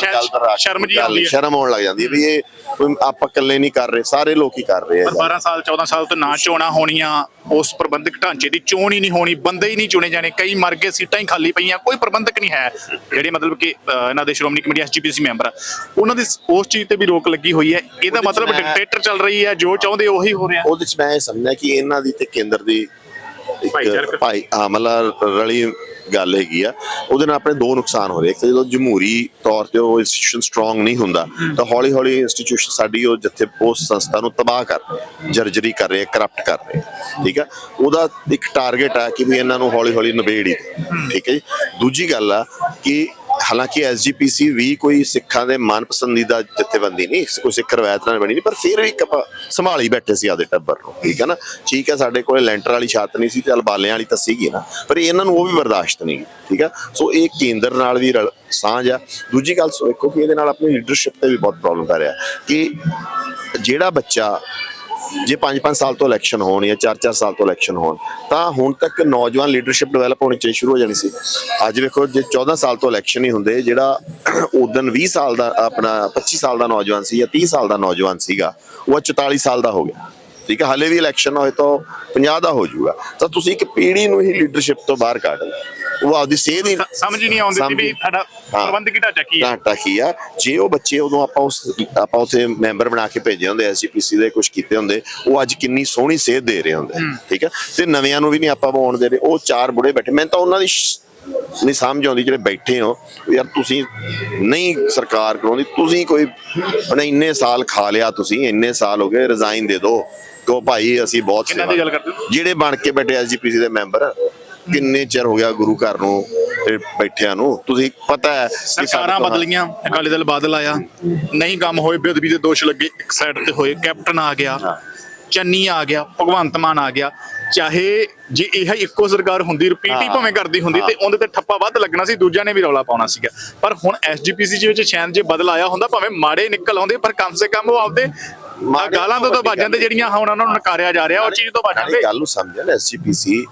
ਸ਼ਰਮ ਜੀ ਆਉਂਦੀ ਹੈ। ਸ਼ਰਮ ਆਉਣ ਲੱਗ ਜਾਂਦੀ ਹੈ ਵੀ ਇਹ ਕੋਈ ਆਪਾਂ ਇਕੱਲੇ ਨਹੀਂ ਕਰ ਰਹੇ ਸਾਰੇ ਲੋਕ ਹੀ ਕਰ ਰਹੇ ਆ ਪਰ 12 ਸਾਲ 14 ਸਾਲ ਤੋਂ ਨਾ ਚੋਣਾ ਹੋਣੀਆਂ ਉਸ ਪ੍ਰਬੰਧਕ ਢਾਂਚੇ ਦੀ ਚੋਣ ਹੀ ਨਹੀਂ ਹੋਣੀ ਬੰਦੇ ਹੀ ਨਹੀਂ ਚੁਣੇ ਜਾਣੇ ਕਈ ਮਰ ਗਏ ਸੀਟਾਂ ਹੀ ਖਾਲੀ ਪਈਆਂ ਕੋਈ ਪ੍ਰਬੰਧਕ ਨਹੀਂ ਹੈ ਜਿਹੜੇ ਮਤਲਬ ਕਿ ਇਹਨਾਂ ਦੇ ਸ਼੍ਰੋਮਣੀ ਕਮੇਟੀ ਐਸਜੀਪੀਸੀ ਮੈਂਬਰ ਉਹਨਾਂ ਦੀ ਉਸ ਚੀਜ਼ ਤੇ ਵੀ ਰੋਕ ਲੱਗੀ ਹੋਈ ਹੈ ਇਹਦਾ ਮਤਲਬ ਮੈਂ- ਡਿਕਟੇਟਰ ਚੱਲ ਰਹੀ ਹੈ ਜੋ ਚਾਹੁੰਦੇ ਉਹੀ ਹੋ ਰਿਹਾ। ਉਹਦੇ ਚ ਮੈਂ ਇਹ ਸਮਝਿਆ ਕਿ ਇਹਨਾਂ ਦੀ ਤੇ ਕੇਂਦਰ ਦੀ ਇੱਕ ਭਾਈ ਮਤਲਬ ਰਲੀ ਗੱਲ ਹੈਗੀ ਆ। ਉਹਦੇ ਨਾਲ ਆਪਣੇ ਦੋ ਨੁਕਸਾਨ ਹੋ ਰਹੇ ਇੱਕ ਤਾਂ ਜਦੋਂ ਜਮਹੂਰੀ ਤੌਰ ਤੇ ਉਹ ਇੰਸਟੀਟਿਊਸ਼ਨ ਸਟਰੋਂਗ ਨਹੀਂ ਹੁੰਦਾ ਤਾਂ ਹੌਲੀ ਹੌਲੀ ਇੰਸਟੀਟਿਊਸ਼ਨ ਸਾਡੀ ਉਹ ਜਿੱਥੇ ਉਸ ਸੰਸਥਾ ਨੂੰ ਤਬਾਹ ਕਰ ਰਹੇ, ਜਰਜਰੀ ਕਰ ਰਹੇ ਕਰਪਟ ਕਰ ਰਹੇ ਠੀਕ ਆ? ਉਹਦਾ ਇੱਕ ਟਾਰਗੇਟ ਆ ਕਿ ਵੀ ਇਹਨਾਂ ਨੂੰ ਹੌਲੀ ਹੌਲੀ ਹੀ ਦਿਓ, ਠੀਕ ਹੈ ਜੀ? ਦੂਜੀ ਗੱਲ ਆ ਕਿ ਹਾਲਾਂਕਿ ਐਸਜੀਪੀਸੀ ਵੀ ਕੋਈ ਸਿੱਖਾਂ ਦੇ ਮਨਪਸੰਦੀਦਾ ਜਥੇਬੰਦੀ ਨਹੀਂ, ਕੋਈ ਸਿੱਖ ਰਵਾਇਤ ਨਾਲ ਬਣੀ ਨਹੀਂ, ਪਰ ਫਿਰ ਵੀ ਇੱਕ ਆਪਾਂ ਸੰਭਾਲੀ ਬੈਠੇ ਸੀ ਆਦੇ ਟੱਬਰ ਨੂੰ, ਠੀਕ ਹੈ ਨਾ? ਠੀਕ ਹੈ, ਸਾਡੇ ਕੋਲੇ ਲੈਂਟਰ ਵਾਲੀ ਛੱਤ ਨਹੀਂ ਸੀ ਚੱਲ ਬਾਲਿਆਂ ਵਾਲੀ ਤਾਂ ਸੀਗੀ ਨਾ, ਪਰ ਇਹਨਾਂ ਨੂੰ ਉਹ ਵੀ ਬਰਦਾਸ਼ਤ ਨਹੀਂ, ਠੀਕ ਹੈ? ਸੋ ਇਹ ਕੇਂਦਰ ਨਾਲ ਵੀ ਰਲ- ਸਾਂਝ ਆ। ਦੂਜੀ ਗੱਲ ਸੋ ਦੇਖੋ ਕਿ ਇਹਦੇ ਨਾਲ ਆਪਣੀ ਲੀਡਰਸ਼ਿਪ ਤੇ ਵੀ ਬਹੁਤ ਪ੍ਰੋਬਲਮ ਪੈ ਰਿਹਾ ਕਿ ਜਿਹੜਾ ਬੱਚਾ ਜੇ 5-5 ਸਾਲ ਤੋਂ ਇਲੈਕਸ਼ਨ ਹੋਣ ਜਾਂ 4-4 ਸਾਲ ਤੋਂ ਇਲੈਕਸ਼ਨ ਹੋਣ, ਤਾਂ ਹੁਣ ਤੱਕ ਨੌਜਵਾਨ ਲੀਡਰਸ਼ਿਪ ਡਿਵੈਲਪ ਹੋਣੀ ਚਾਹੀਦੀ ਸ਼ੁਰੂ ਹੋ ਜਾਣੀ ਸੀ। ਅੱਜ ਵੇਖੋ, ਜੇ 14 ਸਾਲ ਤੋਂ ਇਲੈਕਸ਼ਨ ਹੀ ਹੁੰਦੇ, ਜਿਹੜਾ ਉਦੋਂ 20 ਸਾਲ ਦਾ, ਆਪਣਾ 25 ਸਾਲ ਦਾ ਨੌਜਵਾਨ ਸੀ ਜਾਂ 30 ਸਾਲ ਦਾ ਨੌਜਵਾਨ ਸੀਗਾ, ਉਹ ਅੱਜ 44 ਸਾਲ ਦਾ ਹੋ ਗਿਆ। ਠੀਕ ਹੈ, ਹਾਲੇ ਵੀ ਇਲੈਕਸ਼ਨ ਹੋਏ ਤਾਂ 50 ਦਾ ਹੋ ਜਾਊਗਾ। ਤਾਂ ਤੁਸੀਂ ਇੱਕ ਪੀੜ੍ਹੀ ਨੂੰ ਹੀ ਲੀਡਰਸ਼ਿਪ ਤੋਂ ਬਾਹਰ ਕੱਢ ਲਓ। ਉਹ ਆਪਦੀ ਸੇਧ ਹੀ ਸਮਝ ਹੀ ਨਹੀਂ ਆਉਂਦੀ ਵੀ ਸਾਡਾ। ਪ੍ਰਬੰਧਕੀ ਢਾਂਚਾ ਕੀ ਹੈ ਘਾਟਾ ਕੀ ਆ ਜੇ ਉਹ ਬੱਚੇ ਉਦੋਂ ਆਪਾਂ ਉਸ ਆਪਾਂ ਉਥੇ ਮੈਂਬਰ ਬਣਾ ਕੇ ਭੇਜੇ ਹੁੰਦੇ ਐਸਜੀਪੀਸੀ ਦੇ ਕੁਝ ਕੀਤੇ ਹੁੰਦੇ ਉਹ ਅੱਜ ਕਿੰਨੀ ਸੋਹਣੀ ਸੇਧ ਦੇ ਰਹੇ ਹੁੰਦੇ ਠੀਕ ਹੈ ਤੇ ਨਵਿਆਂ ਨੂੰ ਵੀ ਨਹੀਂ ਆਪਾਂ ਪਾਉਣ ਦੇ ਰਹੇ ਉਹ ਚਾਰ ਬੁੜੇ ਬੈਠੇ ਮੈਂ ਤਾਂ ਉਹਨਾਂ ਦੀ ਨਹੀਂ ਸਮਝ ਆਉਂਦੀ ਜਿਹੜੇ ਬੈਠੇ ਹੋ ਯਾਰ ਤੁਸੀਂ ਨਹੀਂ ਸਰਕਾਰ ਕਰਾਉਂਦੀ ਤੁਸੀਂ ਕੋਈ ਆਪਣੇ ਇੰਨੇ ਸਾਲ ਖਾ ਲਿਆ ਤੁਸੀਂ ਇੰਨੇ ਸਾਲ ਹੋ ਗਏ ਰਿਜ਼ਾਈਨ ਦੇ ਦਿਓ ਕਹੋ ਭਾਈ ਅਸੀਂ ਬਹੁਤ ਸੇਵਾ-? ਜਿਹੜੇ ਬਣ ਕੇ ਬੈਠੇ ਐਸਜੀਪੀਸੀ ਦੇ ਮੈਂਬਰ ਕਿੰਨੇ ਚਿਰ ਹੋ ਗਿਆ ਗੁਰੂ ਘਰ ਨੂੰ ਤੇ ਬੈਠਿਆਂ ਨੂੰ? ਤੁਸੀਂ ਪਤਾ ਹੈ ਸਰਕਾਰਾਂ ਬਦਲੀਆਂ ਅਕਾਲੀ ਦਲ ਬਾਦਲ ਆਇਆ। ਨਹੀਂ ਕੰਮ ਹੋਏ ਬੇਅਦਬੀ ਦੇ ਦੋਸ਼ ਲੱਗੇ ਇੱਕ ਸਾਈਡ ਤੇ ਹੋਏ ਕੈਪਟਨ ਆ ਗਿਆ ਚੰਨੀ ਆ ਗਿਆ ਭਗਵੰਤ ਮਾਨ ਆ ਗਿਆ। ਚਾਹੇ ਜੇ ਇਹ ਇੱਕੋ ਸਰਕਾਰ ਹੁੰਦੀ ਰਿਪੀਟ। ਭਾਵੇਂ ਕਰਦੀ ਹੁੰਦੀ ਤੇ ਉਹਦੇ ਤੇ ਠੱਪਾ ਵੱਧ ਲੱਗਣਾ ਸੀ ਦੂਜਿਆਂ ਨੇ ਵੀ ਰੌਲਾ ਪਾਉਣਾ ਸੀਗਾ। ਪਰ ਹੁਣ ਐਸਜੀਪੀਸੀ ਦੇ ਵਿੱਚ ਸ਼ਾਇਦ ਜੇ ਬਦਲ ਆਇਆ ਹੁੰਦਾ ਭਾਵੇਂ ਮਾੜੇ ਨਿਕਲ ਆਉਂਦੇ ਪਰ ਕਮ ਸੇ ਕਮ ਉਹ ਆਪਦੇ ਗਾਲਾਂ ਤੋਂ ਤਾਂ ਬਚ ਜਾਂਦੇ ਜਿਹੜੀਆਂ ਹੁਣ ਉਹਨਾਂ ਨੂੰ ਨਕਾਰਿਆ ਜਾ ਰਿਹਾ ਉਹ ਚੀਜ਼ ਤੋਂ ਬਚ ਜਾਂਦੇ। ਗੱਲ ਨੂੰ ਸਮਝਿਆ ਨਾ ਐਸਜੀਪੀਸੀ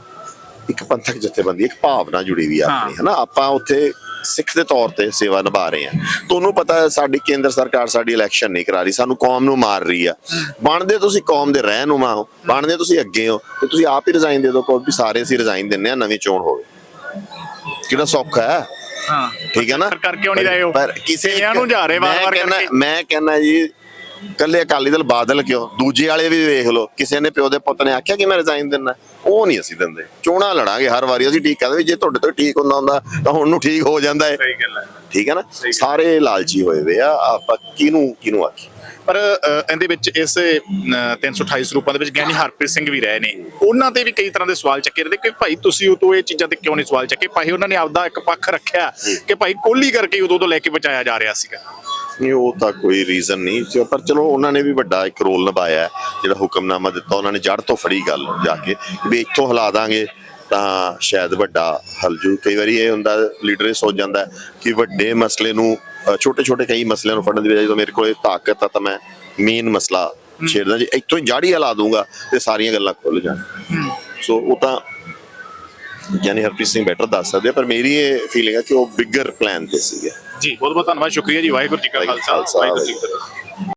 ਇੱਕ ਪੰਥਕ ਜਥੇਬੰਦੀ ਇੱਕ ਭਾਵਨਾ ਜੁੜੀ ਵੀ ਆ ਹਾਂ। ਆਪਣੀ ਹਨਾ? ਆਪਾਂ ਉੱਥੇ ਸਿੱਖ ਦੇ ਤੌਰ ਤੇ ਸੇਵਾ ਨਿਭਾ ਰਹੇ ਹਾਂ। ਤੁਹਾਨੂੰ ਪਤਾ ਹੈ ਸਾਡੀ ਕੇਂਦਰ ਸਰਕਾਰ ਸਾਡੀ ਇਲੈਕਸ਼ਨ ਨਹੀਂ ਕਰਾ ਰਹੀ ਸਾਨੂੰ ਕੌਮ ਨੂੰ ਮਾਰ ਰਹੀ ਆ। ਬਣਦੇ ਤੁਸੀਂ ਕੌਮ ਦੇ ਰਹਿਨੁਮਾ ਹੋ ਬਣਦੇ ਤੁਸੀਂ ਅੱਗੇ ਹੋ ਤੇ ਤੁਸੀਂ ਆਪ ਹੀ ਰਿਜ਼ਾਈਨ ਦੇ ਦਿਓ ਕੋਈ ਵੀ ਸਾਰੇ ਅਸੀਂ ਰਿਜ਼ਾਈਨ ਦਿੰਨੇ ਆ ਨਵੀਂ ਚੋਣ ਹੋਵੇ। ਕਿਹੜਾ ਸੌਖਾ ਹੈ? ਹਾਂ। ਠੀਕ ਹੈ ਨਾ? ਪਰ ਕਰਕੇ ਉਹ ਨਹੀਂ ਰਹੇ ਉਹ। ਪਰ ਕਿਸੇ ਨੂੰ ਜਾ ਰਹੇ ਮੈਂ ਵਾਰ-ਵਾਰ ਕਹਿੰਦਾ- ਕਰਕੇ। ਮੈਂ ਕਹਿੰਦਾ ਜੀ ਕੱਲੇ ਅਕਾਲੀ ਦਲ ਬਾਦਲ ਕਿਉਂ? ਦੂਜੇ ਵਾਲੇ ਵੀ ਵੇਖ ਲਓ। ਕਿਸੇ ਨੇ ਪਿਓ ਦੇ ਪੁੱਤ ਨੇ ਆਖਿਆ ਕਿ ਮੈਂ ਰਿਜ਼ਾਈਨ ਦਿੰਦਾ। ਉਹ ਨਹੀਂ ਅਸੀਂ ਦਿੰਦੇ। ਚੋਣਾਂ ਲੜਾਂਗੇ ਹਰ ਵਾਰੀ ਅਸੀਂ ਠੀਕ ਕਰਦੇ ਵੀ ਜੇ ਤੁਹਾਡੇ ਤੋਂ ਠੀਕ ਹੁੰਦਾ ਹੁੰਦਾ ਤਾਂ ਹੁਣ ਨੂੰ ਠੀਕ ਹੋ ਜਾਂਦਾ ਹੈ। ਸਹੀ ਗੱਲ ਹੈ। ਠੀਕ ਹੈ ਨਾ? ਸਾਰੇ ਲਾਲਚੀ ਹੋਏ ਵੇ ਆ ਆਪਾਂ ਕਿਹਨੂੰ ਕਿਹਨੂੰ ਆਖੀ ਪਰ ਇਹਦੇ ਵਿੱਚ ਇਸ ਅ, 328 ਸਰੂਪਾਂ ਦੇ ਵਿੱਚ ਗਿਆਨੀ ਹਰਪ੍ਰੀਤ ਸਿੰਘ ਵੀ ਰਹੇ ਨੇ। ਉਹਨਾਂ ਤੇ ਵੀ ਕਈ ਤਰ੍ਹਾਂ ਦੇ ਸਵਾਲ ਚੱਕੇ ਰਹੇ ਕਿ ਭਾਈ ਤੁਸੀਂ ਤੋਂ ਇਹ ਚੀਜ਼ਾਂ ਤੇ ਕਿਉਂ ਨਹੀਂ ਸਵਾਲ ਚੱਕੇ? ਭਾਈ ਉਹਨਾਂ ਨੇ ਆਪਦਾ ਇੱਕ ਪੱਖ ਰੱਖਿਆ ਕਿ ਭਾਈ ਕੋਹਲੀ ਕਰਕੇ ਉਦੋਂ ਤੋਂ ਲੈ ਕੇ ਬਚਾਇਆ ਜਾ ਰਿਹਾ ਸੀਗਾ। ਨਹੀਂ ਉਹ ਤਾਂ ਕੋਈ ਰੀਜ਼ਨ ਨਹੀਂ। ਚਲੋ, ਪਰ ਚਲੋ ਉਹਨਾਂ ਨੇ ਵੀ ਵੱਡਾ ਇੱਕ ਰੋਲ ਨਿਭਾਇਆ। ਜਿਹੜਾ ਹੁਕਮਨਾਮਾ ਦਿੱਤਾ। ਉਹਨਾਂ ਨੇ ਜੜ ਤੋਂ ਫੜੀ ਗੱਲ ਜਾ ਕੇ ਵੀ ਇੱਥੋਂ ਹਿਲਾ ਦਾਂਗੇ ਤਾਂ ਸ਼ਾਇਦ ਵੱਡਾ ਹੱਲ ਜੂ। ਕਈ ਵਾਰੀ ਇਹ ਹੁੰਦਾ ਲੀਡਰ ਇਹ ਸੋਚ ਜਾਂਦਾ ਕਿ ਵੱਡੇ ਮਸਲੇ ਨੂੰ ਛੋਟੇ ਛੋਟੇ ਕਈ ਮਸਲਿਆਂ ਨੂੰ ਫੜਨ ਦੀ ਬਜਾਏ ਜਦੋਂ ਮੇਰੇ ਕੋਲੇ ਤਾਕਤ ਆ ਤਾਂ ਮੈਂ ਮੇਨ ਮਸਲਾ ਛੇੜਦਾ ਜੇ ਇੱਥੋਂ ਹੀ ਜੜ ਹਿਲਾ ਦੂੰਗਾ ਤੇ ਸਾਰੀਆਂ ਗੱਲਾਂ ਖੁੱਲ ਜਾਣ। ਸੋ ਉਹ ਤਾਂ ਯਾਨੀ ਹਰਪ੍ਰੀਤ ਸਿੰਘ ਬੈਟਰ ਦੱਸ ਸਕਦੇ ਪਰ ਮੇਰੀ ਇਹ ਫੀਲਿੰਗ ਹੈ ਕਿ ਉਹ ਬਿਗਰ ਪਲਾਨ ਤੇ ਸੀਗਾ। ਜੀ ਬਹੁਤ ਬਹੁਤ ਧੰਨਵਾਦ ਸ਼ੁਕਰੀਆ ਜੀ ਵਾਹਿਗੁਰੂ ਜੀ ਕਾ ਖਾਲਸਾ ਵਾਹਿਗੁਰੂ ਜੀ ਕੀ ਫਤਿਹ।